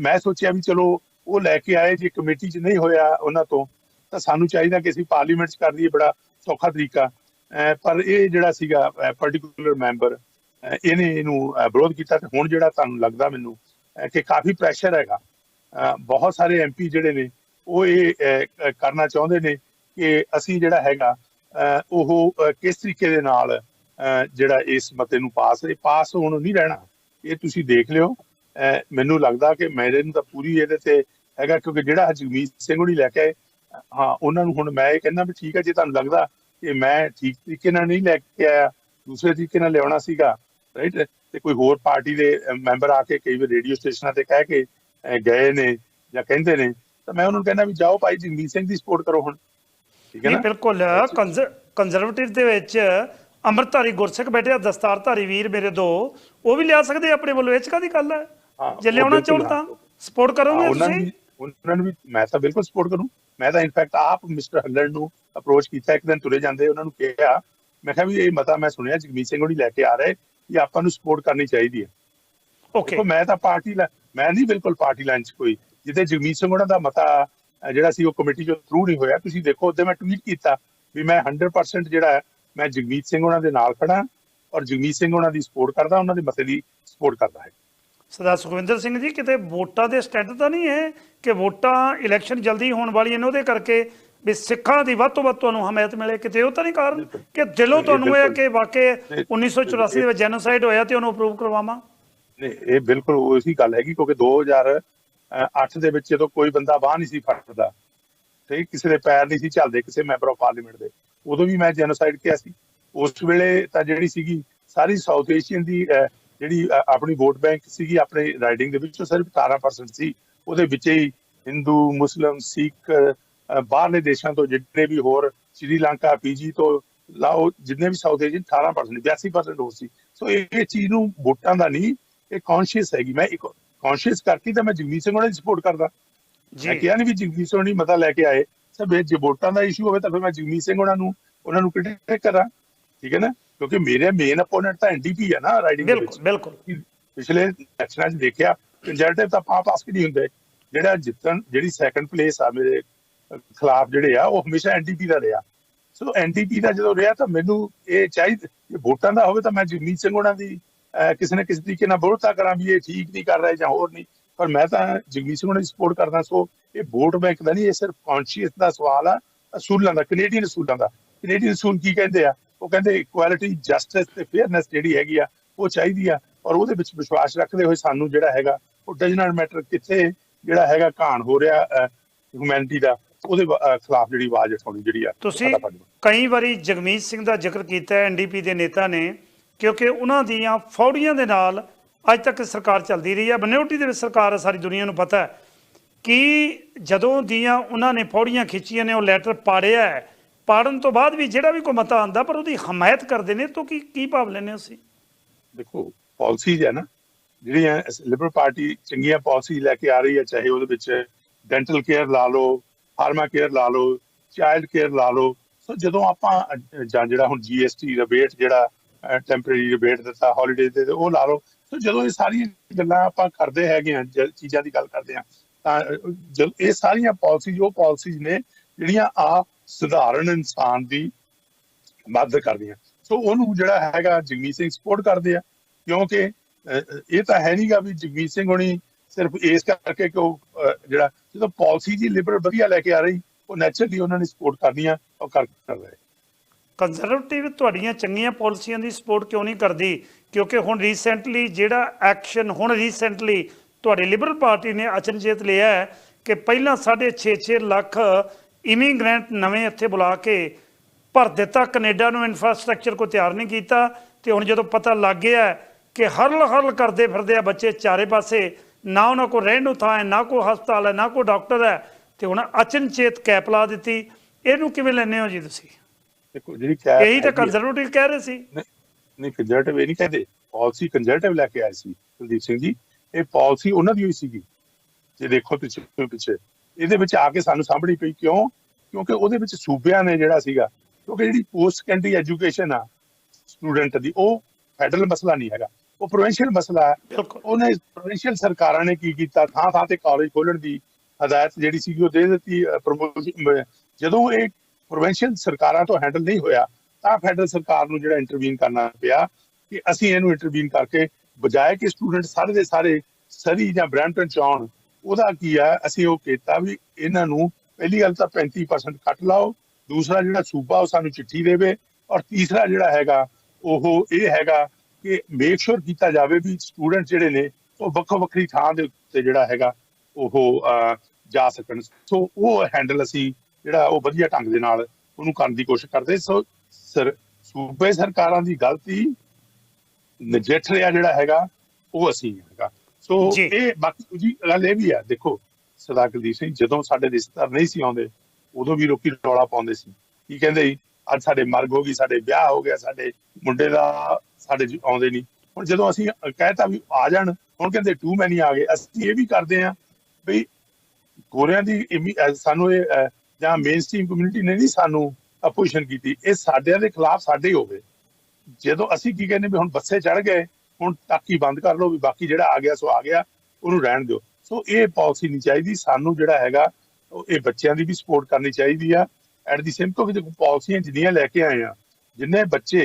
Speaker 2: ਮੈਂ ਸੋਚਿਆ ਵੀ ਚਲੋ ਉਹ ਲੈ ਕੇ ਆਏ, ਜੇ ਕਮੇਟੀ 'ਚ ਨਹੀਂ ਹੋਇਆ ਉਹਨਾਂ ਤੋਂ, ਤਾਂ ਸਾਨੂੰ ਚਾਹੀਦਾ ਕਿ ਅਸੀਂ ਪਾਰਲੀਮੈਂਟ 'ਚ ਕਰ ਦਈਏ ਬੜਾ ਸੌਖਾ ਤਰੀਕਾ। ਪਰ ਇਹ ਜਿਹੜਾ ਸੀਗਾ ਪਾਰਟਿਕੂਲਰ ਮੈਂਬਰ ਇਹਨੇ ਇਹਨੂੰ ਵਿਰੋਧ ਕੀਤਾ ਤੇ ਹੁਣ ਜਿਹੜਾ ਤੁਹਾਨੂੰ ਲੱਗਦਾ ਮੈਨੂੰ ਕਿ ਕਾਫੀ ਪ੍ਰੈਸ਼ਰ ਹੈਗਾ। ਬਹੁਤ ਸਾਰੇ ਐਮਪੀ ਜਿਹੜੇ ਨੇ, ਉਹ ਇਹ ਕਰਨਾ ਚਾਹੁੰਦੇ ਨੇ ਕਿ ਅਸੀਂ ਜਿਹੜਾ ਹੈਗਾ ਉਹ ਕਿਸ ਤਰੀਕੇ ਦੇ ਨਾਲ ਜਿਹੜਾ ਇਸ ਮਤੇ ਨੂੰ ਪਾਸ ਇਹ ਪਾਸ ਹੋਣ ਨਹੀਂ ਰਹਿਣਾ। ਇਹ ਤੁਸੀਂ ਦੇਖ ਲਿਓ। ਅਹ, ਮੈਨੂੰ ਲੱਗਦਾ ਕਿ ਮੇਰੇ ਨੂੰ ਤਾਂ ਪੂਰੀ ਇਹਦੇ ਤੇ ਹੈਗਾ ਕਿਉਂਕਿ ਜਿਹੜਾ ਜਗਮੀਤ ਸਿੰਘ ਹੁਣੀ ਲੈ ਕੇ ਆਏ ਹਾਂ ਉਹਨਾਂ ਨੂੰ ਹੁਣ ਮੈਂ ਇਹ ਕਹਿੰਦਾ ਵੀ ਠੀਕ ਹੈ ਜੇ ਤੁਹਾਨੂੰ ਲੱਗਦਾ ਕਿ ਮੈਂ ਠੀਕ ਤਰੀਕੇ ਨਾਲ ਨਹੀਂ ਲੈ ਕੇ ਆਇਆ ਦੂਸਰੇ ਤਰੀਕੇ ਨਾਲ ਲਿਆਉਣਾ ਸੀਗਾ ਰਾਈਟ ਤੇ ਕੋਈ ਹੋਰ ਪਾਰਟੀ ਦੇ ਮੈਂਬਰ ਆ ਕੇ ਕਈ ਵਾਰ ਰੇਡੀਓ ਸਟੇਸ਼ਨਾਂ ਤੇ ਕਹਿ ਕੇ ਗਏ ਨੇ ਜਾਂ ਕਹਿੰਦੇ ਨੇ ਤਾਂ ਮੈਂ ਉਹਨਾਂ ਨੂੰ ਕਹਿੰਦਾ ਵੀ ਜਾਓ ਭਾਈ ਜਗਮੀਤ ਸਿੰਘ ਦੀ ਸਪੋਰਟ ਕਰੋ ਹੁਣ। ਠੀਕ ਹੈ ਨਾ?
Speaker 1: ਬਿਲਕੁਲ ਕੰਜ਼ਰਵੇਟਿਵ ਦੇ ਵਿੱਚ ਅੰਮ੍ਰਿਤਧਾਰੀ ਗੁਰਸਿੱਖ ਬੈਠੇ ਆ ਦਸਤਾਰਧਾਰੀ ਵੀਰ ਮੇਰੇ ਦੋ ਉਹ ਵੀ ਲਿਆ ਸਕਦੇ ਆਪਣੇ ਵੱਲੋਂ ਇਹ ਚ ਕਾਦੀ ਗੱਲ ਹੈ ਜੇ ਲਿਆਉਣਾ ਚਾਹਣ ਤਾਂ। ਸਪੋਰਟ ਕਰੋਗੇ
Speaker 2: ਉਹਨਾਂ
Speaker 1: ਤੁਸੀਂ?
Speaker 2: ਉਹਨਾਂ ਨੂੰ ਵੀ ਮੈਂ ਤਾਂ ਬਿਲਕੁਲ ਸਪੋਰਟ ਕਰੂੰ। ਮੈਂ ਤਾਂ ਇਨਫੈਕਟ ਆਪ ਮਿਸਟਰ ਹੱਲਰ ਨੂੰ ਅਪਰੋਚ ਕੀਤਾ ਇੱਕ ਦਿਨ ਤੁਰੇ ਜਾਂਦੇ ਉਹਨਾਂ ਨੂੰ ਕਿਹਾ ਮੈਂ ਕਿਹਾ ਵੀ ਇਹ ਮਤਾ ਮੈਂ ਸੁਣਿਆ ਜਗਮੀਤ ਸਿੰਘ ਹੋਣੀ ਲੈ ਕੇ ਆ ਰਹੇ ਕਿ ਆਪਾਂ ਨੂੰ ਸਪੋਰਟ ਕਰਨੀ ਚਾਹੀਦੀ ਹੈ।
Speaker 1: ਓਕੇ
Speaker 2: ਮੈਂ ਤਾਂ ਪਾਰਟੀ ਲਾ ਮੈਂ ਨਹੀਂ ਬਿਲਕੁਲ ਪਾਰਟੀ ਲਾਈਨ 'ਚ ਕੋਈ ਜਿੱਥੇ ਜਗਮੀਤ ਸਿੰਘ ਹੋਣਾ ਦਾ ਮਤਾ ਜਿਹੜਾ ਸੀ ਉਹ ਕਮੇਟੀ ਚੋਂ ਥਰੂ ਨਹੀਂ ਹੋਇਆ। ਤੁਸੀਂ ਦੇਖੋ ਉਹਦੇ ਮੈਂ ਟਵੀਟ ਕੀਤਾ ਵੀ ਮੈਂ 100% ਜਿਹੜਾ ਹੈ ਮੈਂ ਜਗਮੀਤ ਸਿੰਘ ਹੋਣਾ ਦੇ ਨਾਲ ਖੜਾ ਔਰ ਜਗਮੀਤ ਸਿੰਘ ਹੋਣਾ ਦੀ ਸਪੋਰਟ ਕਰਦਾ ਉਹਨਾਂ ਦੇ ਮਤੇ ਦੀ ਸਪੋਰਟ ਕਰਦਾ ਹੈ।
Speaker 1: ਸਰਦਾਰ ਸੁਖਵਿੰਦਰ ਸਿੰਘ ਜੀ ਕਿਤੇ ਵੋਟਾਂ ਦੇ ਸਟੈਂਡ ਤਾਂ ਨਹੀਂ ਹੈ ਕਿ ਵੋਟਾਂ ਇਲੈਕਸ਼ਨ ਜਲਦੀ ਹੋਣ ਵਾਲੀਆਂ ਨੇ ਉਹਦੇ ਕਰਕੇ ਵੀ ਸਿੱਖਾਂ ਦੀ ਵੱਧ ਤੋਂ ਵੱਧ ਤੁਹਾਨੂੰ ਹਮਾਇਤ ਮਿਲੇ? ਕਿਤੇ ਉਹ ਤਾਂ ਨਹੀਂ ਕਾਰਨ ਕਿ ਦਿਲੋਂ ਤੁਹਾਨੂੰ ਇਹ। ਕਿ ਵਾਕਈ
Speaker 2: ਨਹੀਂ,
Speaker 1: 1984 ਦੇ ਵਿੱਚ ਜੈਨੋਸਾਈਡ ਹੋਇਆ ਤੇ ਉਹਨੂੰ ਅਪਰੂਵ ਕਰਵਾਵਾਂ?
Speaker 2: ਨਹੀਂ ਇਹ ਬਿਲਕੁਲ ਉਹੀ ਗੱਲ ਹੈਗੀ ਕਿਉਂਕਿ 2008 ਦੇ ਵਿੱਚ ਜਦੋਂ ਕੋਈ ਬੰਦਾ ਬਾਹ ਨਹੀਂ ਸੀ ਫੜਦਾ ਤੇ ਕਿਸੇ ਦੇ ਪੈਰ ਨਹੀਂ ਸੀ ਚੱਲਦੇ ਕਿਸੇ ਮੈਂਬਰ ਆਫ ਪਾਰਲੀਮੈਂਟ ਦੇ, ਉਦੋਂ ਵੀ ਮੈਂ ਜੈਨੋਸਾਈਡ ਕਿਹਾ ਸੀ। ਉਸ ਵੇਲੇ ਤਾਂ ਜਿਹੜੀ ਸੀਗੀ, ਸਾਰੀ ਸਾਊਥ ਏਸ਼ੀਅਨ ਦੀ ਜਿਹੜੀ ਆਪਣੀ ਵੋਟ ਬੈਂਕ ਸੀਗੀ, ਆਪਣੇ ਰਾਈਡਿੰਗ ਦੇ ਵਿੱਚ ਸਿਰਫ 18% ਸੀ। ਉਹਦੇ ਵਿੱਚ ਹੀ ਹਿੰਦੂ ਮੁਸਲਮ ਸਿੱਖ ਬਾਹਰਲੇ ਦੇਸ਼ਾਂ ਤੋਂ ਜਿੰਨੇ ਵੀ ਹੋਰ ਸ਼੍ਰੀਲੰਕਾ ਪੀਜੀ ਤੋਂ ਲਾਓ ਜਿੰਨੇ ਵੀ ਸਾਊਥ ਏਸ਼ੀਅਨ 18% 82% ਹੋਰ ਸੀ। ਸੋ ਇਹ ਇਹ ਚੀਜ਼ ਨੂੰ ਵੋਟਾਂ ਦਾ ਨਹੀਂ, ਇਹ ਕੌਨਸ਼ੀਅਸ ਹੈਗੀ। ਮੈਂ ਇੱਕ ਕੌਨਸ਼ੀਅਸ ਕਰਕੇ ਤਾਂ ਮੈਂ ਜਗਮੀਤ ਸਿੰਘ ਉਹਨਾਂ ਦੀ ਸਪੋਰਟ ਕਰਦਾ। ਮੈਂ
Speaker 1: ਜੀ
Speaker 2: ਕਿਹਾ ਨਹੀਂ ਵੀ ਜਗਮੀਤ ਸਿੰਘ ਨਹੀਂ ਮਤਾ ਲੈ ਕੇ ਆਏ। ਸਭ ਇਹ ਜੇ ਵੋਟਾਂ ਦਾ ਇਸ਼ੂ ਹੋਵੇ ਤਾਂ ਫਿਰ ਮੈਂ ਜਗਮੀਤ ਸਿੰਘ ਉਹਨਾਂ ਨੂੰ ਉਹਨਾਂ ਨੂੰ ਕ੍ਰਿਟਿਕ ਕਰਾਂ। ਠੀਕ ਹੈ ਨਾ? ਕਿਉਂਕਿ ਮੇਰੇ ਮੇਨ ਅਪੋਨੈਂਟ ਤਾਂ ਐਨਡੀਪੀ ਹੈ ਨਾ ਰਾਈਡਿੰਗ
Speaker 1: ਬਿਲਕੁਲ ਬਿਲਕੁਲ।
Speaker 2: ਪਿਛਲੇ ਇਲੈਕਸ਼ਨਾਂ 'ਚ ਦੇਖਿਆ ਕੰਜਰਟਿਵ ਤਾਂ ਪਾ ਪਾਸ ਨਹੀਂ ਹੁੰਦੇ। ਜਿਹੜਾ ਜਿੱਤਣ ਜਿਹੜੀ ਸੈਕੰਡ ਪਲੇਸ ਆ ਮੇਰੇ ਖਿਲਾਫ ਜਿਹੜੇ ਆ ਉਹ ਹਮੇਸ਼ਾ ਐਨਡੀਪੀ ਦਾ ਰਿਹਾ। ਸੋ ਐਨਡੀਪੀ ਦਾ ਜਦੋਂ ਰਿਹਾ ਤਾਂ ਮੈਨੂੰ ਇਹ ਚਾਹੀਦਾ ਵੋਟਾਂ ਦਾ ਹੋਵੇ ਤਾਂ ਮੈਂ ਜਗਮੀਤ ਸਿੰਘ ਉਹਨਾਂ ਦੀ ਕਿਸੇ ਨਾ ਕਿਸੇ ਤਰੀਕੇ ਨਾਲ ਵਿਰੋਧਤਾ ਕਰਾਂ ਵੀ ਇਹ ਠੀਕ ਨਹੀਂ ਕਰ ਰਹੇ ਜਾਂ ਹੋਰ ਨਹੀਂ। ਪਰ ਮੈਂ ਤਾਂ ਜਗਮੀਤ ਸਿੰਘ ਦੀ ਸਪੋਰਟ ਕਰਦਾ ਸੋ ਇਹ ਵੋਟ ਬੈਂਕ ਦਾ ਨਹੀਂ ਇਹ ਸਿਰਫ ਕੌਨਸ਼ੀਅਸ ਦਾ ਸਵਾਲ ਆ ਅਸੂਲਾਂ ਦਾ ਕੈਨੇਡੀਅਨ ਅਸੂਲਾਂ ਦਾ। ਕੈਨੇਡੀਅਨ ਅਸੂਲ ਕੀ ਕਹਿੰਦੇ ਆ? ਉਹ ਕਹਿੰਦੇ ਇਕੁਐਲਿਟੀ ਜਸਟਿਸ ਤੇ ਫੇਅਰਨੈਸ ਜਿਹੜੀ ਹੈਗੀ ਆ ਉਹ ਚਾਹੀਦੀ ਆ ਔਰ ਉਹਦੇ ਵਿੱਚ ਵਿਸ਼ਵਾਸ ਰੱਖਦੇ ਹੋਏ ਸਾਨੂੰ ਜਿਹੜਾ ਹੈਗਾ ਉਹ ਡਜ਼ ਨਾਟ ਮੈਟਰ ਕਿੱਥੇ ਜਿਹੜਾ ਹੈਗਾ ਘਾਣ ਹੋ ਰਿਹਾ ਹਿਊਮੈਨਿਟੀ ਦਾ ਉਹਦੇ ਖਿਲਾਫ ਜਿਹੜੀ ਆਵਾਜ਼ ਉਠਾਉਣੀ ਜਿਹੜੀ ਆ
Speaker 1: ਤੁਸੀਂ। ਕਈ ਵਾਰੀ ਜਗਮੀਤ ਸਿੰਘ ਦਾ ਜ਼ਿਕਰ ਕੀਤਾ ਹੈ ਐਨਡੀਪੀ ਦੇ ਨੇਤਾ ਨੇ ਕਿਉਂਕਿ ਉਹਨਾਂ ਦੀਆਂ ਫੌੜੀਆਂ ਦੇ ਨਾਲ ਅੱਜ ਤੱਕ ਸਰਕਾਰ ਚੱਲਦੀ ਰਹੀ ਹੈ। ਬਨਿਓਟੀ ਦੇ ਵਿੱਚ ਸਰਕਾਰ ਸਾਰੀ ਦੁਨੀਆ ਨੂੰ ਪਤਾ ਹੈ ਕਿ ਜਦੋਂ ਦੀਆਂ ਉਹਨਾਂ ਨੇ ਫੌੜੀਆਂ ਖਿੱਚੀਆਂ ਨੇ, ਉਹ ਲੈਟਰ ਪਾੜਿਆ ਹੈ। ਪਾੜਨ ਤੋਂ ਬਾਅਦ ਵੀ ਜਿਹੜਾ ਵੀ ਕੋਈ ਮਤਾ ਆਂਦਾ ਪਰ ਉਹਦੀ ਹਮਾਇਤ ਕਰਦੇ ਨੇ, ਤਾਂ ਕੀ ਕੀ ਭਾਵ ਲੈਣੇ ਅਸੀਂ
Speaker 2: ਦੇਖੋ ਪਾਲਿਸੀਜ਼ ਹੈ ਨਾ, ਜਿਹੜੀਆਂ ਲਿਬਰਲ ਪਾਰਟੀ ਚੰਗੀਆਂ ਪਾਲਿਸੀ ਲੈ ਕੇ ਆ ਰਹੀ ਹੈ, ਚਾਹੇ ਉਹਦੇ ਵਿੱਚ ਡੈਂਟਲ ਕੇਅਰ ਲਾ ਲਓ ਫਾਰਮਾ ਕੇਅਰ ਲਾ ਲਓ ਚਾਈਲਡ ਕੇਅਰ ਲਾ ਲਓ, ਸੋ ਜਦੋਂ ਆਪਾਂ ਜਾਂ ਜਿਹੜਾ ਹੁਣ ਜੀਐਸਟੀ ਰਿਬੇਟ ਜਿਹੜਾ ਟੈਂਪਰੇਰੀ ਰਿਬੇਟ ਦਿੱਤਾ ਹੌਲੀਡੇ ਦੇ ਉਹ ਲਾ ਲਓ। ਸੋ ਜਦੋਂ ਇਹ ਸਾਰੀਆਂ ਗੱਲਾਂ ਆਪਾਂ ਕਰਦੇ ਹੈਗੇ ਆ ਜ- ਚੀਜ਼ਾਂ ਦੀ ਗੱਲ ਕਰਦੇ ਆ ਤਾਂ ਇਹ ਸਾਰੀਆਂ ਪਾਲਿਸੀਜ਼ ਉਹ ਪਾਲਿਸੀਜ਼ ਨੇ ਜਿਹੜੀਆਂ ਆ ਸਧਾਰਨ ਇਨਸਾਨ ਦੀ ਮਦਦ ਕਰਦੀਆਂ। ਸੋ ਉਹਨੂੰ ਜਿਹੜਾ ਹੈਗਾ ਜਗਮੀਤ ਸਿੰਘ ਸਪੋਰਟ ਕਰਦੇ ਆ, ਕਿਉਂਕਿ ਇਹ ਤਾਂ ਹੈ ਨਹੀਂਗਾ ਵੀ ਜਗਮੀਤ ਸਿੰਘ ਹੋਣੀ ਸਿਰਫ ਇਸ ਕਰਕੇ ਕਿ ਉਹ ਜਿਹੜਾ ਜਦੋਂ ਪਾਲਿਸੀ ਜੀ ਲਿਬਰਲ ਵਧੀਆ ਲੈ ਕੇ ਆ ਰਹੀ, ਉਹ ਨੈਚੁਰਲੀ ਉਹਨਾਂ ਨੇ ਸਪੋਰਟ ਕਰਦੀਆਂ ਉਹ ਕਰ ਕਰ ਰਹੇ।
Speaker 1: ਕੰਜ਼ਰਵੇਟਿਵ ਤੁਹਾਡੀਆਂ ਚੰਗੀਆਂ ਪਾਲਿਸੀਆਂ ਦੀ ਸਪੋਰਟ ਕਿਉਂ ਨਹੀਂ ਕਰਦੀ? ਕਿਉਂਕਿ ਹੁਣ ਰੀਸੈਂਟਲੀ ਜਿਹੜਾ ਐਕਸ਼ਨ ਹੁਣ ਰੀਸੈਂਟਲੀ ਤੁਹਾਡੀ ਲਿਬਰਲ ਪਾਰਟੀ ਨੇ ਅਚਨਚੇਤ ਲਿਆ ਹੈ ਕਿ ਪਹਿਲਾਂ 6.5 ਲੱਖ ਇਮੀਗ੍ਰੈਂਟ ਨਵੇਂ ਇੱਥੇ ਬੁਲਾ ਕੇ ਭਰ ਦਿੱਤਾ, ਕੈਨੇਡਾ ਨੂੰ ਇਨਫਰਾਸਟ੍ਰਕਚਰ ਕੋ ਤਿਆਰ ਨਹੀਂ ਕੀਤਾ ਤੇ ਹੁਣ ਜਦੋਂ ਪਤਾ ਲੱਗ ਗਿਆ ਕਿ ਹਰਲ ਹਰਲ ਕਰਦੇ ਫਿਰਦੇ ਆ ਬੱਚੇ ਚਾਰੇ ਪਾਸੇ, ਨਾ ਉਹਨਾਂ ਕੋ ਰਹਿਣ ਨੂੰ ਥਾਂ ਹੈ, ਨਾ ਕੋ ਹਸਪਤਾਲ ਹੈ, ਨਾ ਕੋ ਡਾਕਟਰ ਹੈ ਤੇ ਹੁਣ ਅਚਨਚੇਤ ਕੈਪ ਲਾ ਦਿੱਤੀ। ਇਹਨੂੰ ਕਿਵੇਂ ਲੈਣੇ ਹੋ ਜੀ ਤੁਸੀਂ?
Speaker 2: ਦੇਖੋ ਜਿਹੜੀ ਕੈਪ
Speaker 1: ਇਹੀ ਤਾਂ ਕੰਜ਼ਰਵੇਟਿਵ ਕਹਿ ਰਹੇ ਸੀ।
Speaker 2: ਨਹੀਂ ਕੰਜਰਟਿਵ ਇਹ ਨਹੀਂ ਕਹਿੰਦੇ। ਪਾਲਿਸੀ ਕੰਜਰਟਿਵ ਲੈ ਕੇ ਆਏ ਸੀ ਕੁਲਦੀਪ ਸਿੰਘ ਜੀ। ਇਹ ਪਾਲਿਸੀ ਉਹਨਾਂ ਦੀ ਹੋਈ ਸੀਗੀ। ਜੇ ਦੇਖੋ ਪਿੱਛੇ ਪਿੱਛੇ। ਇਹਦੇ ਵਿੱਚ ਆ ਕੇ ਸਾਨੂੰ ਸਾਂਭਣੀ ਪਈ ਕਿਉਂ? ਕਿਉਂਕਿ ਉਹਦੇ ਵਿੱਚ ਸੂਬਿਆਂ ਨੇ ਜਿਹੜਾ ਸੀਗਾ ਕਿਉਂਕਿ ਜਿਹੜੀ ਪੋਸਟ ਸੈਕੰਡਰੀ ਐਜੂਕੇਸ਼ਨ ਆ ਸਟੂਡੈਂਟ ਦੀ ਉਹ ਫੈਡਰਲ ਮਸਲਾ ਨਹੀਂ ਹੈਗਾ। ਉਹ ਪ੍ਰੋਵਿੰਸ਼ੀਅਲ ਮਸਲਾ ਹੈ। ਉਹਨੇ ਪ੍ਰੋਵਿੰਸ਼ੀਅਲ ਸਰਕਾਰਾਂ ਨੇ ਕੀ ਕੀਤਾ? ਥਾਂ ਥਾਂ ਤੇ ਕਾਲਜ ਖੋਲਣ ਦੀ ਹਦਾਇਤ ਜਿਹੜੀ ਸੀਗੀ ਉਹ ਦੇ ਦਿੱਤੀ ਪ੍ਰਮੋਸ਼ਨ ਜਦੋਂ ਇਹ ਪ੍ਰੋਵਿੰਸ਼ੀਅਲ ਸਰਕਾਰਾਂ ਤੋਂ ਹੈਂਡਲ ਨਹੀਂ ਹੋਇਆ, ਤਾਂ ਫੈਡਰਲ ਸਰਕਾਰ ਨੂੰ ਜਿਹੜਾ ਇੰਟਰਵੀਨ ਕਰਨਾ ਪਿਆ ਕਿ ਅਸੀਂ ਇਹਨੂੰ ਇੰਟਰਵੀਨ ਕਰਕੇ ਬਜਾਏ ਕਿ ਸਟੂਡੈਂਟ ਸਾਰੇ ਦੇ ਸਾਰੇ ਸਰੀ ਜਾਂ ਬ੍ਰੈਂਟਨ ਚ ਆਉਣ, ਉਹਦਾ ਕੀ ਆ, ਅਸੀਂ ਉਹ ਕੀਤਾ ਵੀ ਇਹਨਾਂ ਨੂੰ ਪਹਿਲੀ ਗੱਲ ਤਾਂ 35% ਕੱਟ ਲਾਓ, ਦੂਸਰਾ ਜਿਹੜਾ ਸੂਬਾ ਉਹ ਸਾਨੂੰ ਚਿੱਠੀ ਦੇਵੇ ਔਰ ਤੀਸਰਾ ਜਿਹੜਾ ਹੈਗਾ ਉਹ ਇਹ ਹੈਗਾ ਕਿ ਮੇਕ ਸ਼ੋਰ ਕੀਤਾ ਜਾਵੇ ਵੀ ਸਟੂਡੈਂਟ ਜਿਹੜੇ ਨੇ ਉਹ ਵੱਖੋ ਵੱਖਰੀ ਥਾਂ ਦੇ ਉੱਤੇ ਜਿਹੜਾ ਹੈਗਾ ਉਹ ਜਾ ਸਕਣ। ਸੋ ਉਹ ਹੈਂਡਲ ਅਸੀਂ ਜਿਹੜਾ ਉਹ ਵਧੀਆ ਢੰਗ ਦੇ ਨਾਲ ਉਹਨੂੰ ਕਰਨ ਦੀ ਕੋਸ਼ਿਸ਼ ਕਰਦੇ। ਸੋ ਸਰ ਸੂਬੇ ਸਰਕਾਰਾਂ ਦੀ ਗਲਤੀ ਨਜਿੱਠ ਰਿਹਾ ਜਿਹੜਾ ਹੈਗਾ ਉਹ ਅਸੀਂ ਹੈਗਾ। ਸੋ। ਇਹ ਬਾਕੀ ਦੂਜੀ ਗੱਲ ਇਹ ਵੀ ਹੈ ਦੇਖੋ ਸਰਦਾਰ ਕੁਲਦੀਪ ਸਿੰਘ ਜਦੋਂ ਸਾਡੇ ਰਿਸ਼ਤੇਦਾਰ ਨਹੀਂ ਸੀ ਆਉਂਦੇ ਉਦੋਂ ਵੀ ਲੋਕੀ ਰੌਲਾ ਪਾਉਂਦੇ ਸੀ। ਕੀ ਕਹਿੰਦੇ ਅੱਜ ਸਾਡੇ ਮਰਗ ਹੋ ਗਈ ਸਾਡੇ ਵਿਆਹ ਹੋ ਗਿਆ ਸਾਡੇ ਮੁੰਡੇ ਦਾ ਸਾਡੇ ਆਉਂਦੇ ਨਹੀਂ। ਹੁਣ ਜਦੋਂ ਅਸੀਂ ਕਹਿਤਾ ਵੀ ਆ ਜਾਣ ਹੁਣ ਕਹਿੰਦੇ ਟੂ ਮੈਨੀ ਆ ਗਏ ਅਸੀਂ ਇਹ ਵੀ ਕਰਦੇ ਆ ਵੀ ਗੋਰਿਆਂ ਦੀ ਸਾਨੂੰ ਇਹ ਜਾਂ ਮੇਨ ਕਮਿਊਨਿਟੀ ਨੇ ਨਹੀਂ ਸਾਨੂੰ ਅਪੋਜੀਸ਼ਨ ਕੀਤੀ, ਇਹ ਸਾਡਿਆਂ ਦੇ ਖਿਲਾਫ ਸਾਡੇ ਹੀ ਹੋਵੇ। ਜਦੋਂ ਅਸੀਂ ਕੀ ਕਹਿੰਦੇ ਵੀ ਹੁਣ ਬੱਸੇ ਚੜ ਗਏ, ਹੁਣ ਟਾਕੀ ਬੰਦ ਕਰ ਲਓ ਵੀ ਬਾਕੀ ਜਿਹੜਾ ਆ ਗਿਆ ਸੋ ਆ ਗਿਆ, ਉਹਨੂੰ ਰਹਿਣ ਦਿਓ। ਸੋ ਇਹ ਪਾਲਿਸੀ ਨਹੀਂ ਚਾਹੀਦੀ, ਸਾਨੂੰ ਜਿਹੜਾ ਹੈਗਾ ਇਹ ਬੱਚਿਆਂ ਦੀ ਵੀ ਸਪੋਰਟ ਕਰਨੀ ਚਾਹੀਦੀ ਆ। ਐਟ ਦੀ ਸੇਮ ਤੋਂ ਵੀ ਪਾਲਿਸੀਆਂ ਜਿੰਨੀਆਂ ਲੈ ਕੇ ਆਏ ਆ, ਜਿੰਨੇ ਬੱਚੇ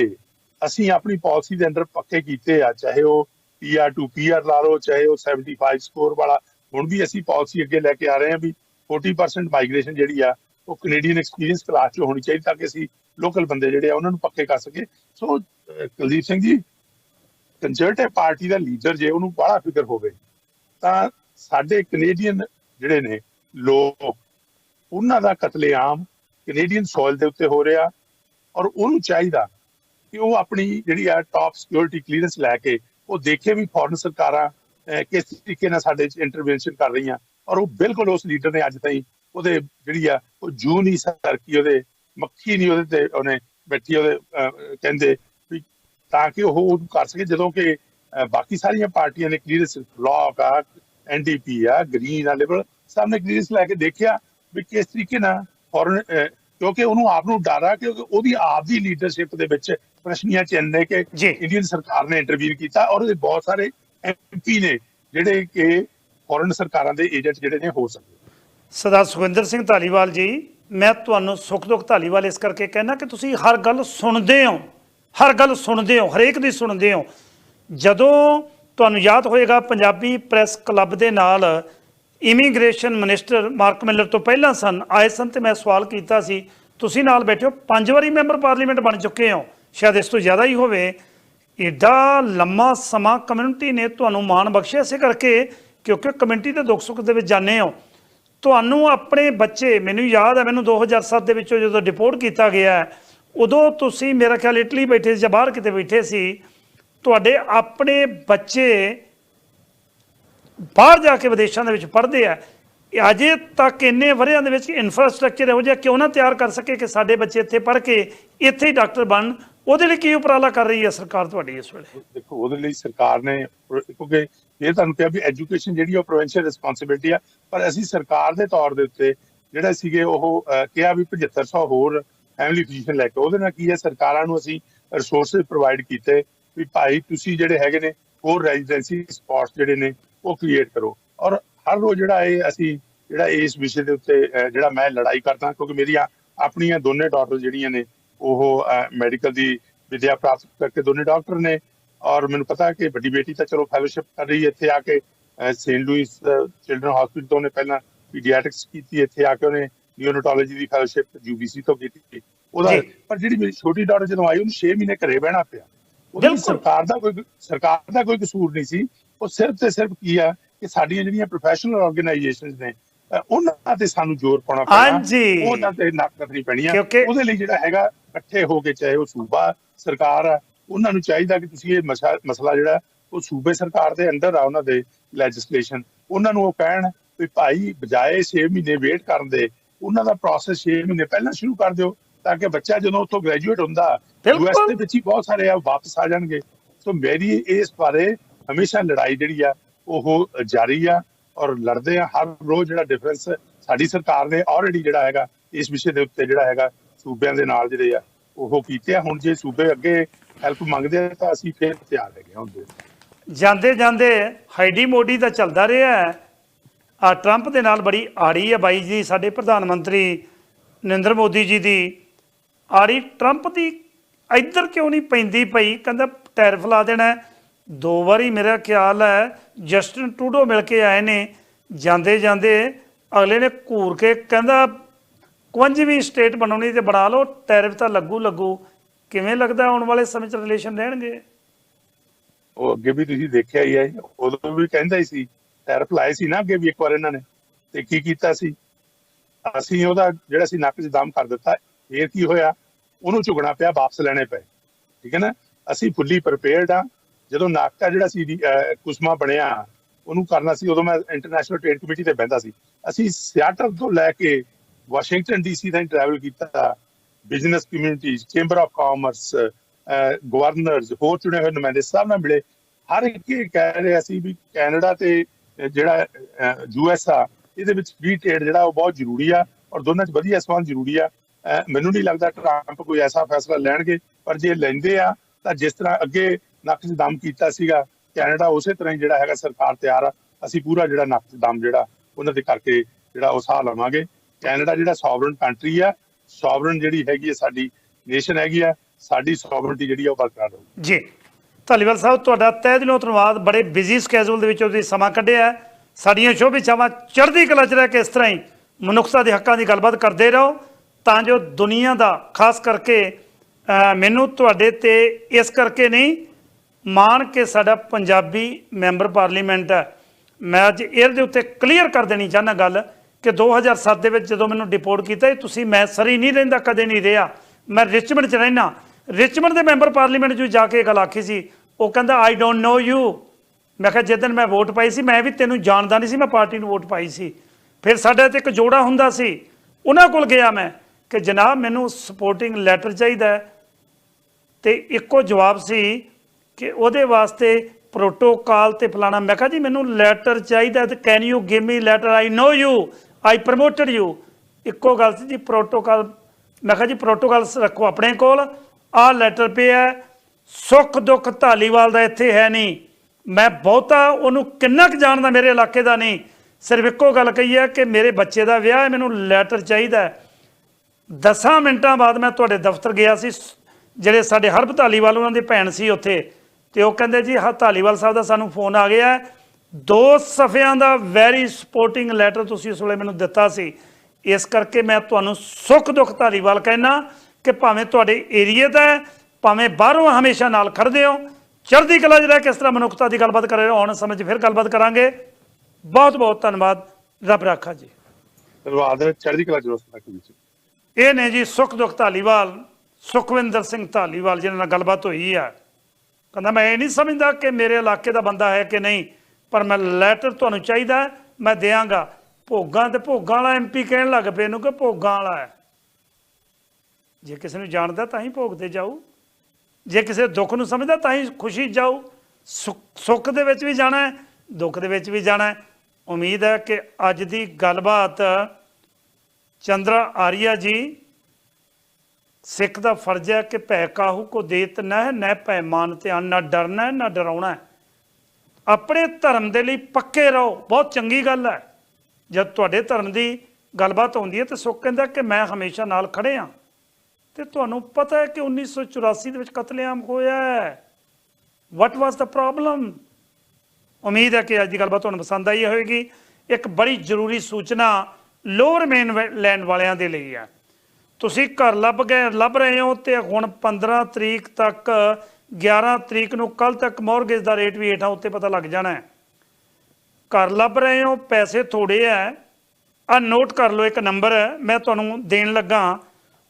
Speaker 2: ਅਸੀਂ ਆਪਣੀ ਪਾਲਿਸੀ ਦੇ ਅੰਦਰ ਪੱਕੇ ਕੀਤੇ ਆ, ਚਾਹੇ ਉਹ ਪੀਆਰ ਟੂ ਪੀਆਰ ਲਾ ਲਓ, ਚਾਹੇ ਉਹ 75 ਸਕੋਰ ਵਾਲਾ, ਹੁਣ ਵੀ ਅਸੀਂ ਪਾਲਿਸੀ ਅੱਗੇ ਲੈ ਕੇ ਆ ਰਹੇ ਹਾਂ ਵੀ 40% ਮਾਈਗ੍ਰੇਸ਼ਨ ਜਿਹੜੀ ਆ ਉਹ ਕੈਨੇਡੀਅਨ ਐਕਸਪੀਰੀਅੰਸ ਕਲਾਸ 'ਚ ਹੋਣੀ ਚਾਹੀਦੀ ਤਾਂ ਕਿ ਅਸੀਂ ਲੋਕਲ ਬੰਦੇ ਜਿਹੜੇ ਆ ਉਹਨਾਂ ਨੂੰ ਪੱਕੇ ਕਰ ਸਕੀਏ। ਸੋ ਕੁਲਦੀਪ ਸਿੰਘ ਜੀ ਕੰਜ਼ਰਵੇਟਿਵ ਪਾਰਟੀ ਦਾ ਲੀਡਰ ਜੇ ਉਹਨੂੰ ਬੜਾ ਫਿਕਰ ਹੋਵੇ, ਤਾਂ ਸਾਡੇ ਕੈਨੇਡੀਅਨ ਜਿਹੜੇ ਨੇ, ਲੋਕ ਉਹਨਾਂ ਦਾ ਕਤਲੇਆਮ ਕੈਨੇਡੀਅਨ ਸੋਇਲ ਦੇ ਉੱਤੇ ਹੋ ਰਿਹਾ ਔਰ ਉਹਨੂੰ ਚਾਹੀਦਾ ਕਿ ਉਹ ਆਪਣੀ ਜਿਹੜੀ ਆ ਟਾਪ ਸਿਕਿਉਰਿਟੀ ਕਲੀਅਰੈਂਸ ਲੈ ਕੇ ਉਹ ਦੇਖੇ ਵੀ ਫੋਰਨ ਸਰਕਾਰਾਂ ਕਿਸ ਤਰੀਕੇ ਨਾਲ ਸਾਡੇ 'ਚ ਇੰਟਰਵੈਂਸ਼ਨ ਕਰ ਰਹੀਆਂ ਔਰ ਉਹ ਬਿਲਕੁਲ ਉਸ ਲੀਡਰ ਨੇ ਅੱਜ ਤਾਈਂ ਉਹਦੇ ਜਿਹੜੀ ਆ ਉਹ ਜੂ ਨਹੀਂ ਸਰਕੀ ਉਹਦੇ ਮੱਖੀ ਨਹੀਂ ਉਹਦੇ ਤੇ ਉਹਨੇ ਬੈਠੀ ਉਹਦੇ ਕਹਿੰਦੇ ਵੀ ਤਾਂ ਕਿ ਉਹ ਉਹਨੂੰ ਕਰ ਸਕੇ ਜਦੋਂ ਕਿ ਬਾਕੀ ਸਾਰੀਆਂ ਪਾਰਟੀਆਂ ਨੇ ਕਲੀਅਰੈਂਸ ਬਲੌਕ ਆ ਐਨਡੀਪੀ ਆ ਗ੍ਰੀਨ ਆ ਲਿਬਰਲ ਸਭ ਨੇ ਕਲੀਅਰੈਂਸ ਲੈ ਕੇ ਦੇਖਿਆ ਵੀ ਕਿਸ ਤਰੀਕੇ ਨਾਲ ਫੋਰਨ ਕਿਉਂਕਿ ਉਹਨੂੰ ਆਪ ਨੂੰ ਡਰ ਆ ਕਿਉਂਕਿ ਉਹਦੀ ਆਪ ਦੀ ਲੀਡਰਸ਼ਿਪ ਦੇ ਵਿੱਚ ਪ੍ਰਸ਼ਨੀਆਂ ਚਿੰਨ੍ਹ ਨੇ ਕਿ। ਇੰਡੀਅਨ ਸਰਕਾਰ ਨੇ ਇੰਟਰਵੀਨ ਕੀਤਾ ਔਰ ਉਹਦੇ ਬਹੁਤ ਸਾਰੇ ਐਮਪੀ ਨੇ ਜਿਹੜੇ ਕਿ ਫੋਰਨ ਸਰਕਾਰਾਂ ਦੇ ਏਜੰਟ ਜਿਹੜੇ ਨੇ ਹੋ ਸਕਦੇ
Speaker 1: ਸਰਦਾਰ ਸੁਖਵਿੰਦਰ ਸਿੰਘ ਧਾਲੀਵਾਲ ਜੀ, ਮੈਂ ਤੁਹਾਨੂੰ ਸੁਖ ਦੁੱਖ ਧਾਲੀਵਾਲ ਇਸ ਕਰਕੇ ਕਹਿਣਾ ਕਿ ਤੁਸੀਂ ਹਰ ਗੱਲ ਸੁਣਦੇ ਹੋ, ਹਰ ਗੱਲ ਸੁਣਦੇ ਹੋ, ਹਰੇਕ ਦੀ ਸੁਣਦੇ ਹੋ। ਜਦੋਂ ਤੁਹਾਨੂੰ ਯਾਦ ਹੋਏਗਾ, ਪੰਜਾਬੀ ਪ੍ਰੈਸ ਕਲੱਬ ਦੇ ਨਾਲ ਇਮੀਗ੍ਰੇਸ਼ਨ ਮਿਨਿਸਟਰ ਮਾਰਕ ਮਿਲਰ ਤੋਂ ਪਹਿਲਾਂ ਸਨ, ਆਏ ਸਨ ਤੇ ਮੈਂ ਸਵਾਲ ਕੀਤਾ ਸੀ, ਤੁਸੀਂ ਨਾਲ ਬੈਠੇ ਹੋ, ਪੰਜ ਵਾਰੀ ਮੈਂਬਰ ਪਾਰਲੀਮੈਂਟ ਬਣ ਚੁੱਕੇ ਹੋ, ਸ਼ਾਇਦ ਇਸ ਤੋਂ ਜ਼ਿਆਦਾ ਹੀ ਹੋਵੇ। ਏਡਾ ਲੰਮਾ ਸਮਾਂ ਕਮਿਊਨਿਟੀ ਨੇ ਤੁਹਾਨੂੰ ਮਾਣ ਬਖਸ਼ਿਆ ਇਸੇ ਕਰਕੇ, ਕਿਉਂਕਿ ਕਮਿਊਨਿਟੀ ਦੇ ਦੁੱਖ ਸੁੱਖ ਦੇ ਵਿੱਚ ਜਾਣੇ ਹੋ। ਤੁਹਾਨੂੰ ਆਪਣੇ ਬੱਚੇ, ਮੈਨੂੰ ਯਾਦ ਹੈ, ਮੈਨੂੰ 2007 ਦੇ ਵਿੱਚੋਂ ਜਦੋਂ ਡਿਪੋਰਟ ਕੀਤਾ ਗਿਆ ਉਦੋਂ ਤੁਸੀਂ ਮੇਰਾ ਖਿਆਲ ਇਟਲੀ ਬੈਠੇ ਸੀ ਜਾਂ ਬਾਹਰ ਕਿਤੇ ਬੈਠੇ ਸੀ, ਤੁਹਾਡੇ ਆਪਣੇ ਬੱਚੇ ਬਾਹਰ ਜਾ ਕੇ ਵਿਦੇਸ਼ਾਂ ਦੇ ਵਿੱਚ ਪੜ੍ਹਦੇ ਆ। ਅਜੇ ਤੱਕ ਇੰਨੇ ਵਰਿਆਂ ਦੇ ਵਿੱਚ ਇਨਫਰਾਸਟ੍ਰਕਚਰ ਇਹੋ ਜਿਹਾ ਕਿਉਂ ਨਾ ਤਿਆਰ ਕਰ ਸਕੇ ਕਿ ਸਾਡੇ ਬੱਚੇ ਇੱਥੇ ਪੜ੍ਹ ਕੇ ਇੱਥੇ ਹੀ ਡਾਕਟਰ ਬਣਨ ਉਹਦੇ ਲਈ ਕੀ ਉਪਰਾਲਾ ਕਰ ਰਹੀ ਹੈ ਸਰਕਾਰ ਤੁਹਾਡੀ ਇਸ ਵੇਲੇ?
Speaker 2: ਦੇਖੋ, ਉਹਦੇ ਲਈ ਸਰਕਾਰ ਨੇ, ਕਿਉਂਕਿ ਇਹ ਤੁਹਾਨੂੰ ਕਿਹਾ ਵੀ ਐਜੂਕੇਸ਼ਨ ਜਿਹੜੀ ਉਹ ਪ੍ਰੋਵਿੰਸ਼ੀਅਲ ਰਿਸਪੌਂਸਿਬਿਲਟੀ ਆ, ਪਰ ਅਸੀਂ ਸਰਕਾਰ ਦੇ ਤੌਰ ਦੇ ਉੱਤੇ ਜਿਹੜਾ ਸੀਗੇ ਉਹ ਕਿਹਾ ਵੀ 7500 ਹੋਰ ਫੈਮਿਲੀ ਫਿਜ਼ੀਸ਼ੀਅਨ ਲੈ ਕੇ, ਉਹਦੇ ਨਾਲ ਕੀ ਹੈ? ਸਰਕਾਰਾਂ ਨੂੰ ਅਸੀਂ ਰਿਸੋਰਸਸ ਪ੍ਰੋਵਾਈਡ ਕੀਤੇ ਵੀ ਭਾਈ ਤੁਸੀਂ ਜਿਹੜੇ ਹੈਗੇ ਨੇ, ਹੋਰ ਰੈਜ਼ੀਡੈਂਸੀ ਸਪੌਟਸ ਜਿਹੜੇ ਨੇ, ਉਹ ਕ੍ਰੀਏਟ ਕਰੋ। ਔਰ ਹਰ ਰੋਜ਼ ਜਿਹੜਾ ਇਹ ਅਸੀਂ ਜਿਹੜਾ ਇਸ ਵਿਸ਼ੇ ਦੇ ਉੱਤੇ ਜਿਹੜਾ ਮੈਂ ਲੜਾਈ ਕਰਦਾ, ਕਿਉਂਕਿ ਮੇਰੀਆਂ ਆਪਣੀਆਂ ਦੋਨੇ ਡਾਟਰ ਜਿਹੜੀਆਂ ਨੇ, ਉਹ ਮੈਡੀਕਲ ਦੀ ਵਿਦਿਆ ਪ੍ਰਾਪਤ ਕਰਕੇ ਦੋਨੇ ਡਾਕਟਰ ਨੇ ਔਰ ਮੈਨੂੰ ਪਤਾ ਹੈ ਕਿ ਵੱਡੀ ਬੇਟੀ ਤਾਂ ਚਲੋ ਫੈਲੋਸ਼ਿਪ ਕਰ ਰਹੀ ਹੈ ਇੱਥੇ ਆ ਕੇ ਸੇਂਟ ਲੂਇਸ ਚਿਲਡਰਨ ਹਸਪੀਟਲ ਤੋਂ ਉਹਨੇ ਪਹਿਲਾਂ ਪੀਡੀਆਟ੍ਰਿਕਸ ਕੀਤੀ ਇੱਥੇ ਆ ਕੇ ਉਹਨੇ ਨਿਓਨਟੋਲੋਜੀ ਦੀ ਫੈਲੋਸ਼ਿਪ ਯੂਬੀਸੀ ਤੋਂ ਕੀਤੀ ਉਹਦਾ। ਪਰ ਜਿਹੜੀ ਮੇਰੀ ਛੋਟੀ ਡਾਟਰ ਜਦੋਂ ਆਈ ਉਹਨੂੰ 6 ਮਹੀਨੇ ਘਰੇ ਬਹਿਣਾ ਪਿਆ ਉਹਦੇ। ਸਰਕਾਰ ਦਾ ਕੋਈ ਸਰਕਾਰ ਦਾ ਕੋਈ ਕਸੂਰ ਨਹੀਂ ਸੀ ਉਹ ਸਿਰਫ ਤੇ ਸਿਰਫ ਕੀ ਆ ਕਿ ਸਾਡੀਆਂ ਜਿਹੜੀਆਂ ਪ੍ਰੋਫੈਸ਼ਨਲ ਆਰਗੇਨਾਈਜੇਸ਼ਨਸ ਨੇ ਉਹਨਾਂ ਤੇ ਸਾਨੂੰ ਜ਼ੋਰ ਪਾਉਣਾ ਪੈਣਾ
Speaker 1: ਹਾਂਜੀ।
Speaker 2: ਉਹਨਾਂ ਤੇ ਨੱਕ ਕੱਤਣੀ ਪੈਣੀ ਆ ਉਹਦੇ ਲਈ ਜਿਹੜਾ ਹੈਗਾ ਇਕੱਠੇ ਹੋ ਕੇ ਚਾਹੇ ਉਹ ਸੂਬਾ ਸਰਕਾਰ ਆ ਉਹਨਾਂ ਨੂੰ ਚਾਹੀਦਾ ਕਿ ਤੁਸੀਂ ਇਹ ਮਸਾ- ਮਸਲਾ ਜਿਹੜਾ ਉਹ ਸੂਬੇ ਸਰਕਾਰ ਦੇ ਅੰਡਰ ਆ ਉਹਨਾਂ ਦੇ ਲੈਜਿਸਲੇਸ਼ਨ ਉਹਨਾਂ ਨੂੰ ਉਹ ਕਹਿਣ ਵੀ ਭਾਈ ਬਜਾਏ 6 ਮਹੀਨੇ ਵੇਟ ਕਰਨ ਦੇ ਉਹਨਾਂ ਦਾ ਪ੍ਰੋਸੈਸ 6 ਮਹੀਨੇ ਪਹਿਲਾਂ ਸ਼ੁਰੂ ਕਰ ਦਿਓ ਤਾਂ ਕਿ ਬੱਚਾ ਜਦੋਂ ਉੱਥੋਂ ਗ੍ਰੈਜੂਏਟ ਹੁੰਦਾ। ਯੂਐਸ ਦੇ ਵਿੱਚ ਹੀ ਬਹੁਤ ਸਾਰੇ ਆ ਵਾਪਸ ਆ ਜਾਣਗੇ। ਸੋ ਮੇਰੀ ਇਸ ਬਾਰੇ ਹਮੇਸ਼ਾ ਲੜਾਈ ਜਿਹੜੀ ਆ ਉਹ ਜਾਰੀ ਆ ਔਰ ਲੜਦੇ ਆ। ਹਰ ਰੋਜ਼ ਜਿਹੜਾ ਡਿਫਰੈਂਸ ਸਾਡੀ ਸਰਕਾਰ ਨੇ ਆਲਰੇਡੀ ਜਿਹੜਾ ਹੈਗਾ ਇਸ ਵਿਸ਼ੇ ਦੇ ਉੱਤੇ ਜਿਹੜਾ ਹੈਗਾ ਸੂਬਿਆਂ ਦੇ ਨਾਲ ਜਿਹੜੇ ਆ ਉਹ ਕੀਤੇ ਆ। ਹੁਣ ਜੇ ਸੂਬੇ ਅੱਗੇ ਹੈਲਪ ਮੰਗਦੇ ਆ ਤਾਂ ਅਸੀਂ ਫਿਰ ਤਿਆਰ ਹੈਗੇ ਹਾਂ ਹੁੰਦੇ
Speaker 1: ਜਾਂਦੇ ਜਾਂਦੇ ਹਾਈਡੀ ਮੋਡੀ ਦਾ ਚੱਲਦਾ ਰਿਹਾ ਆ ਟਰੰਪ ਦੇ ਨਾਲ ਬੜੀ ਆੜੀ ਹੈ ਬਾਈ ਜੀ, ਸਾਡੇ ਪ੍ਰਧਾਨ ਮੰਤਰੀ ਨਰਿੰਦਰ ਮੋਦੀ ਜੀ ਦੀ। ਆੜੀ ਟਰੰਪ ਦੀ ਇੱਧਰ ਕਿਉਂ ਨਹੀਂ ਪੈਂਦੀ ਪਈ? ਕਹਿੰਦਾ ਟੈਰਿਫ ਲਾ ਦੇਣਾ ਦੋ ਵਾਰੀ ਮੇਰਾ ਖਿਆਲ ਹੈ ਜਸਟਨ ਟੂਡੋ ਮਿਲ ਕੇ ਆਏ ਨੇ। ਜਾਂਦੇ ਜਾਂਦੇ ਅਗਲੇ ਨੇ ਘੂਰ ਕੇ ਕਹਿੰਦਾ 51ਵੀਂ ਸਟੇਟ ਬਣਾਉਣੀ ਤੇ ਬਣਾ ਲਓ ਟੈਰਿਫ ਤਾਂ ਲੱਗੂ ਲੱਗੂ। ਕਿਵੇਂ ਲੱਗਦਾ ਆਉਣ ਵਾਲੇ ਸਮੇਂ 'ਚ ਰਿਲੇਸ਼ਨ ਰਹਿਣਗੇ?
Speaker 2: ਉਹ ਅੱਗੇ ਵੀ ਤੁਸੀਂ ਦੇਖਿਆ ਹੀ ਹੈ, ਉਦੋਂ ਵੀ ਕਹਿੰਦਾ ਹੀ ਸੀ ਟੈਰਫ ਲਾਏ ਸੀ ਨਾ ਅੱਗੇ ਵੀ ਇੱਕ ਵਾਰ ਇਹਨਾਂ ਨੇ, ਤੇ ਕੀ ਕੀਤਾ ਸੀ? ਅਸੀਂ ਉਹਦਾ ਜਿਹੜਾ ਸੀ ਨੱਕ 'ਚ ਦਮ ਕਰ ਦਿੱਤਾ ਇਹ ਕੀ ਹੋਇਆ? ਉਹਨੂੰ ਝੁਕਣਾ ਪਿਆ, ਵਾਪਸ ਲੈਣੇ ਪਏ, ਠੀਕ ਹੈ ਨਾ? ਅਸੀਂ ਫੁੱਲੀ ਪ੍ਰਿਪੇਅਰਡ ਆ ਜਦੋਂ ਨਾਕਾ ਜਿਹੜਾ ਸੀ ਕੁਸਮਾ ਬਣਿਆ, ਉਹਨੂੰ ਕਰਨਾ ਸੀ, ਉਦੋਂ ਮੈਂ ਇੰਟਰਨੈਸ਼ਨਲ ਟ੍ਰੇਡ ਕਮੇਟੀ ਤੇ ਬਹਿੰਦਾ ਸੀ। ਅਸੀਂ ਸਿਆਟਲ ਤੋਂ ਲੈ ਕੇ ਵਾਸ਼ਿੰਗਟਨ ਡੀਸੀ ਤਾਈਂ ਟਰੈਵਲ ਕੀਤਾ। Business communities chamber of commerce governors ਹੋਰ ਚੁਣੇ ਹੋਏ ਨੁਮਾਇੰਦੇ ਸਭ ਨਾਲ ਮਿਲੇ। ਹਰ ਇੱਕ ਇਹ ਕਹਿ ਰਿਹਾ ਸੀ ਵੀ ਕੈਨੇਡਾ ਤੇ ਅਹ, ਜਿਹੜਾ ਯੂਐਸ ਆ ਇਹਦੇ ਵਿੱਚ ਫ੍ਰੀ ਟ੍ਰੇਡ ਜਿਹੜਾ ਉਹ ਬਹੁਤ ਜ਼ਰੂਰੀ ਆ ਔਰ ਦੋਨਾਂ 'ਚ ਵਧੀਆ ਸੰਬੰਧ ਜ਼ਰੂਰੀ ਆ। ਮੈਨੂੰ ਨਹੀਂ ਲੱਗਦਾ ਟਰੰਪ ਕੋਈ ਐਸਾ ਫੈਸਲਾ ਲੈਣਗੇ ਪਰ ਜੇ ਲੈਂਦੇ ਆ ਤਾਂ ਜਿਸ ਤਰ੍ਹਾਂ ਅੱਗੇ ਨੱਕ 'ਚ ਦਮ ਕੀਤਾ ਸੀਗਾ ਕੈਨੇਡਾ ਉਸੇ ਤਰ੍ਹਾਂ ਹੀ ਜਿਹੜਾ ਹੈਗਾ ਸਰਕਾਰ ਤਿਆਰ ਆ। ਅਸੀਂ ਪੂਰਾ ਜਿਹੜਾ ਨੱਕ 'ਚ ਦਮ ਜਿਹੜਾ ਉਹਨਾਂ ਦੇ ਕਰਕੇ ਜਿਹੜਾ ਉਹ ਸਾਹ ਲਵਾਂਗੇ। ਕੈਨੇਡਾ ਜਿਹੜਾ ਸੋਵਰਨ ਕੰਟਰੀ ਆ ਸੋਵਰਨ ਜਿਹੜੀ ਹੈਗੀ ਆ ਸਾਡੀ ਨੇਸ਼ਨ ਹੈਗੀ ਆ ਸਾਡੀ ਸੋਵਰਨਟੀ ਜਿਹੜੀ ਆ ਉਹ ਬਰਕਰਾਰ ਰਹੂ
Speaker 1: ਜੀ, ਧਾਲੀਵਾਲ ਸਾਹਿਬ, ਤੁਹਾਡਾ ਤਹਿ ਦਿਲੋਂ ਧੰਨਵਾਦ, ਬੜੇ ਬਿਜ਼ੀ ਸਕੇਜੂਲ ਦੇ ਵਿੱਚੋਂ ਤੁਸੀਂ ਸਮਾਂ ਕੱਢਿਆ ਸਾਡੀਆਂ ਸ਼ੋਭਿਛਾਵਾਂ ਚੜ੍ਹਦੀ ਕਲਾ 'ਚ ਰਹਿ ਕੇ ਇਸ ਤਰ੍ਹਾਂ ਹੀ ਮਨੁੱਖਤਾ ਦੇ ਹੱਕਾਂ ਦੀ ਗੱਲਬਾਤ ਕਰਦੇ ਰਹੋ। ਤਾਂ ਜੋ ਦੁਨੀਆ ਦਾ, ਖਾਸ ਕਰਕੇ ਮੈਨੂੰ ਤੁਹਾਡੇ ਤੇ ਇਸ ਕਰਕੇ ਨਹੀਂ, ਮਾਣ ਕੇ ਸਾਡਾ ਪੰਜਾਬੀ ਮੈਂਬਰ ਪਾਰਲੀਮੈਂਟ ਹੈ। ਮੈਂ ਅੱਜ ਇਹਦੇ ਉੱਤੇ ਕਲੀਅਰ ਕਰ ਦੇਣੀ ਚਾਹੁੰਦਾ ਗੱਲ। ਕਿ 2007 ਦੇ ਵਿੱਚ ਜਦੋਂ ਮੈਨੂੰ ਡਿਪੋਰਟ ਕੀਤਾ ਇਹ ਤੁਸੀਂ ਮੈਂ ਸਰੀ ਨਹੀਂ ਰਹਿੰਦਾ, ਕਦੇ ਨਹੀਂ ਰਿਹਾ। ਮੈਂ ਰਿਚਮੰਡ 'ਚ ਰਹਿਣਾ ਰਿਚਮੰਡ ਦੇ ਮੈਂਬਰ ਪਾਰਲੀਮੈਂਟ 'ਚ ਜਾ ਕੇ ਗੱਲ ਆਖੀ ਸੀ। ਉਹ ਕਹਿੰਦਾ ਆਈ ਡੋਨਟ ਨੋ ਯੂ ਮੈਂ ਕਿਹਾ, ਜਿੱਦਣ ਮੈਂ ਵੋਟ ਪਾਈ ਸੀ, ਮੈਂ ਵੀ ਤੈਨੂੰ ਜਾਣਦਾ ਨਹੀਂ ਸੀ, ਮੈਂ ਪਾਰਟੀ ਨੂੰ ਵੋਟ ਪਾਈ ਸੀ। ਫਿਰ ਸਾਡੇ ਤੇ ਇੱਕ ਜੋੜਾ ਹੁੰਦਾ ਸੀ। ਉਹਨਾਂ ਕੋਲ ਗਿਆ ਮੈਂ ਕਿ ਜਨਾਬ, ਮੈਨੂੰ ਸਪੋਰਟਿੰਗ ਲੈਟਰ ਚਾਹੀਦਾ ਹੈ। ਤੇ ਇੱਕੋ ਜਵਾਬ ਸੀ ਕਿ ਉਹਦੇ ਵਾਸਤੇ ਪ੍ਰੋਟੋਕਾਲ ਤੇ ਫਲਾਣਾ। ਮੈਂ ਕਿਹਾ, ਜੀ, ਮੈਨੂੰ ਲੈਟਰ ਚਾਹੀਦਾ ਤੇ can you give me letter I know you I promoted you ਇੱਕੋ ਗੱਲ ਸੀ ਜੀ ਪ੍ਰੋਟੋਕਾਲ ਮੈਂ ਕਿਹਾ ਜੀ ਪ੍ਰੋਟੋਕਾਲ ਰੱਖੋ ਆਪਣੇ ਕੋਲ। ਆਹ ਲੈਟਰ ਪਿਆ ਸੁੱਖ ਦੁੱਖ ਧਾਲੀਵਾਲ ਦਾ ਇੱਥੇ ਹੈ ਨਹੀਂ। ਮੈਂ ਬਹੁਤਾ ਉਹਨੂੰ ਕਿੰਨਾ ਕੁ ਜਾਣਦਾ ਮੇਰੇ ਇਲਾਕੇ ਦਾ ਨਹੀਂ। ਸਿਰਫ ਇੱਕੋ ਗੱਲ ਕਹੀ ਹੈ ਕਿ ਮੇਰੇ ਬੱਚੇ ਦਾ ਵਿਆਹ ਹੈ, ਮੈਨੂੰ ਲੈਟਰ ਚਾਹੀਦਾ ਹੈ। 10 ਮਿੰਟਾਂ ਬਾਅਦ ਮੈਂ ਤੁਹਾਡੇ ਦਫ਼ਤਰ ਗਿਆ ਸੀ। ਜਿਹੜੇ ਸਾਡੇ ਹਰਬ ਧਾਲੀਵਾਲ ਉਹਨਾਂ ਦੀ ਭੈਣ ਸੀ ਉੱਥੇ। ਤੇ ਉਹ ਕਹਿੰਦੇ ਜੀ ਹ ਧਾਲੀਵਾਲ ਸਾਹਿਬ ਦਾ ਸਾਨੂੰ ਫੋਨ ਆ ਗਿਆ ਦੋ ਸਫ਼ਿਆਂ ਦਾ ਵੈਰੀ ਸਪੋਰਟਿੰਗ ਲੈਟਰ ਤੁਸੀਂ ਉਸ ਵੇਲੇ ਮੈਨੂੰ ਦਿੱਤਾ ਸੀ। ਇਸ ਕਰਕੇ ਮੈਂ ਤੁਹਾਨੂੰ ਸੁੱਖ ਦੁੱਖ ਧਾਲੀਵਾਲ ਕਹਿਣਾ ਕਿ ਭਾਵੇਂ ਤੁਹਾਡੇ ਏਰੀਏ ਦਾ ਹੈ, ਭਾਵੇਂ ਬਾਹਰੋਂ ਹਮੇਸ਼ਾ ਨਾਲ ਖੜਦੇ ਹੋ ਚੜ੍ਹਦੀ ਕਲਾ ਜਿਹੜਾ ਕਿਸ ਤਰ੍ਹਾਂ ਮਨੁੱਖਤਾ ਦੀ ਗੱਲਬਾਤ ਕਰ ਰਹੇ ਹੋ ਆਉਣ ਸਮੇਂ 'ਚ ਫਿਰ ਗੱਲਬਾਤ ਕਰਾਂਗੇ। ਬਹੁਤ ਬਹੁਤ ਧੰਨਵਾਦ। ਰੱਬ ਰਾਖਾ ਜੀ।
Speaker 2: ਧੰਨਵਾਦ ਚੜ੍ਹਦੀ ਕਲਾ ਜਰੂਰ ਤੱਕ ਵਿੱਚ।
Speaker 1: ਇਹ ਨੇ ਜੀ ਸੁਖ ਦੁਖ ਧਾਲੀਵਾਲ ਸੁਖਵਿੰਦਰ ਸਿੰਘ ਧਾਲੀਵਾਲ ਜਿਹਨਾਂ ਨਾਲ ਗੱਲਬਾਤ ਹੋਈ ਆ। ਕਹਿੰਦਾ ਮੈਂ ਇਹ ਨਹੀਂ ਸਮਝਦਾ ਕਿ ਮੇਰੇ ਇਲਾਕੇ ਦਾ ਬੰਦਾ ਹੈ ਕਿ ਨਹੀਂ। ਪਰ ਮੈਂ ਲੈਟਰ ਤੁਹਾਨੂੰ ਚਾਹੀਦਾ ਮੈਂ ਦਿਆਂਗਾ। ਭੋਗਾਂ ਤੇ ਭੋਗਾਂ ਵਾਲਾ ਐਮਪੀ ਕਹਿਣ ਲੱਗ ਪਏ ਇਹਨੂੰ ਕਿ ਭੋਗਾਂ ਵਾਲਾ ਹੈ। ਜੇ ਕਿਸੇ ਨੂੰ ਜਾਣਦਾ ਤਾਂ ਹੀ ਭੋਗ ਤੇ ਜਾਊ। ਜੇ ਕਿਸੇ ਦੁੱਖ ਨੂੰ ਸਮਝਦਾ ਤਾਂ ਹੀ ਖੁਸ਼ੀ ਜਾਊ। ਸੁੱਖ- ਦੇ ਵਿੱਚ ਵੀ ਜਾਣਾ ਹੈ, ਦੁੱਖ ਦੇ ਵਿੱਚ ਵੀ ਜਾਣਾ ਹੈ। ਉਮੀਦ ਹੈ ਕਿ ਅੱਜ ਦੀ ਗੱਲਬਾਤ ਚੰਦਰਾ ਆਰੀਆ ਜੀ, ਸਿੱਖ ਦਾ ਫਰਜ਼ ਹੈ ਕਿ ਭੈ ਕਾਹੂ ਕੋ ਦੇਤ ਨਾ ਹੈ ਨਾ ਭੈ ਮਾਨ ਧਿਆਨ। ਨਾ ਡਰਨਾ ਨਾ ਡਰਾਉਣਾ ਹੈ। ਆਪਣੇ ਧਰਮ ਦੇ ਲਈ ਪੱਕੇ ਰਹੋ। ਬਹੁਤ ਚੰਗੀ ਗੱਲ ਹੈ। ਜਦ ਤੁਹਾਡੇ ਧਰਮ ਦੀ ਗੱਲਬਾਤ ਹੁੰਦੀ ਹੈ ਤੇ ਸੁੱਖ ਕਹਿੰਦਾ ਕਿ ਮੈਂ ਹਮੇਸ਼ਾ ਨਾਲ ਖੜੇ ਹਾਂ। ਤੇ ਤੁਹਾਨੂੰ ਪਤਾ ਹੈ ਕਿ 1984 ਦੇ ਵਿੱਚ ਕਤਲੇਆਮ ਹੋਇਆ ਹੈ। ਵਾਟ ਵਾਸ ਦਾ ਪ੍ਰੋਬਲਮ ਉਮੀਦ ਹੈ ਕਿ ਅੱਜ ਦੀ ਗੱਲਬਾਤ ਤੁਹਾਨੂੰ ਪਸੰਦ ਆਈ ਹੋਵੇਗੀ। ਇੱਕ ਬੜੀ ਜ਼ਰੂਰੀ ਸੂਚਨਾ ਲੋਅਰ ਮੇਨ ਲੈਂਡ ਵਾਲਿਆਂ ਦੇ ਲਈ ਹੈ। ਤੁਸੀਂ ਘਰ ਲੱਭ ਗਏ, ਲੱਭ ਰਹੇ ਹੋ ਤੇ ਹੁਣ 15 ਤਰੀਕ ਤੱਕ 11 ਤਰੀਕ ਨੂੰ ਕੱਲ ਤੱਕ ਮੌਰਗੇਜ ਦਾ ਰੇਟ ਵੀ ਹੇਠਾਂ ਉੱਤੇ ਪਤਾ ਲੱਗ ਜਾਣਾ ਹੈ। ਘਰ ਲੱਭ ਰਹੇ ਹੋ, ਪੈਸੇ ਥੋੜੇ ਆ ਆ ਨੋਟ ਕਰ ਲਓ, ਇੱਕ ਨੰਬਰ ਹੈ, ਮੈਂ ਤੁਹਾਨੂੰ ਦੇਣ ਲੱਗਾ।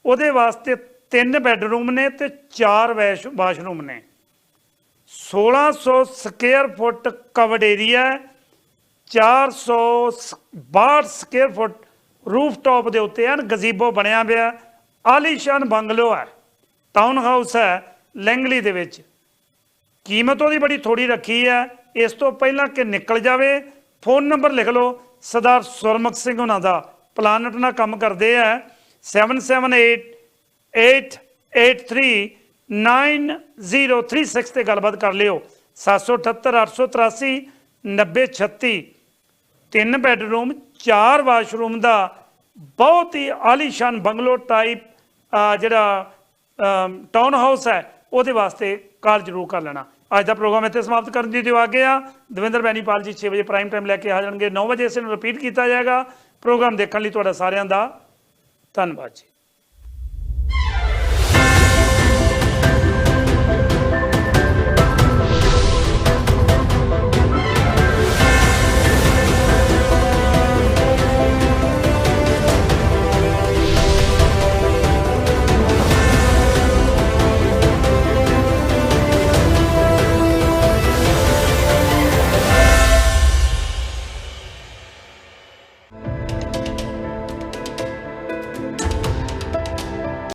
Speaker 1: ਉਹਦੇ ਵਾਸਤੇ ਤਿੰਨ ਬੈੱਡਰੂਮ ਨੇ ਤੇ ਚਾਰ ਵੈਸ਼ ਵਾਸ਼ਰੂਮ ਨੇ। 1600 square foot covered area 462 square foot rooftop ਦੇ ਉੱਤੇ ਐਨ ਗਜ਼ੀਬੋ ਬਣਿਆ ਪਿਆ। ਆਲੀਸ਼ਾਨ ਬੰਗਲੋ ਹੈ ਟਾਊਨ ਹਾਊਸ ਹੈ। ਲੈਂਗਲੀ ਦੇ ਵਿੱਚ। ਕੀਮਤ ਉਹਦੀ ਬੜੀ ਥੋੜੀ ਰੱਖੀ ਹੈ ਇਸ ਤੋਂ ਪਹਿਲਾਂ ਕਿ ਨਿਕਲ ਜਾਵੇ, ਫੋਨ ਨੰਬਰ ਲਿਖ ਲਓ। ਸਰਦਾਰ ਸੁਰਮੁਖ ਸਿੰਘ ਉਹਨਾਂ ਦਾ ਪਲਾਨਟ ਨਾਲ ਕੰਮ ਕਰਦੇ ਆ। 7788390036 ਤੇ ਗੱਲਬਾਤ ਕਰ ਲਿਓ। 778 883 9036 ਤਿੰਨ ਬੈੱਡਰੂਮ, ਚਾਰ ਵਾਸ਼ਰੂਮ ਦਾ ਬਹੁਤ ਹੀ ਆਲੀਸ਼ਾਨ ਬੰਗਲੋ ਟਾਈਪ ਜਿਹੜਾ ਟਾਊਨ ਹਾਊਸ ਹੈ। ਉਹਦੇ ਵਾਸਤੇ ਕਾਲ ਜ਼ਰੂਰ ਕਰ ਲੈਣਾ। ਅੱਜ ਦਾ ਪ੍ਰੋਗਰਾਮ ਇੱਥੇ ਸਮਾਪਤ ਕਰਨ ਦੀ ਦਿਓ। ਆ, ਦਵਿੰਦਰ ਬੈਨੀਪਾਲ ਜੀ 6 ਵਜੇ ਪ੍ਰਾਈਮ ਟਾਈਮ ਲੈ ਕੇ ਆ ਜਾਣਗੇ। 9 ਵਜੇ ਇਸ ਨੂੰ ਰਿਪੀਟ ਕੀਤਾ ਜਾਏਗਾ। ਪ੍ਰੋਗਰਾਮ ਦੇਖਣ ਲਈ ਤੁਹਾਡਾ ਸਾਰਿਆਂ ਦਾ ਧੰਨਵਾਦ ਜੀ।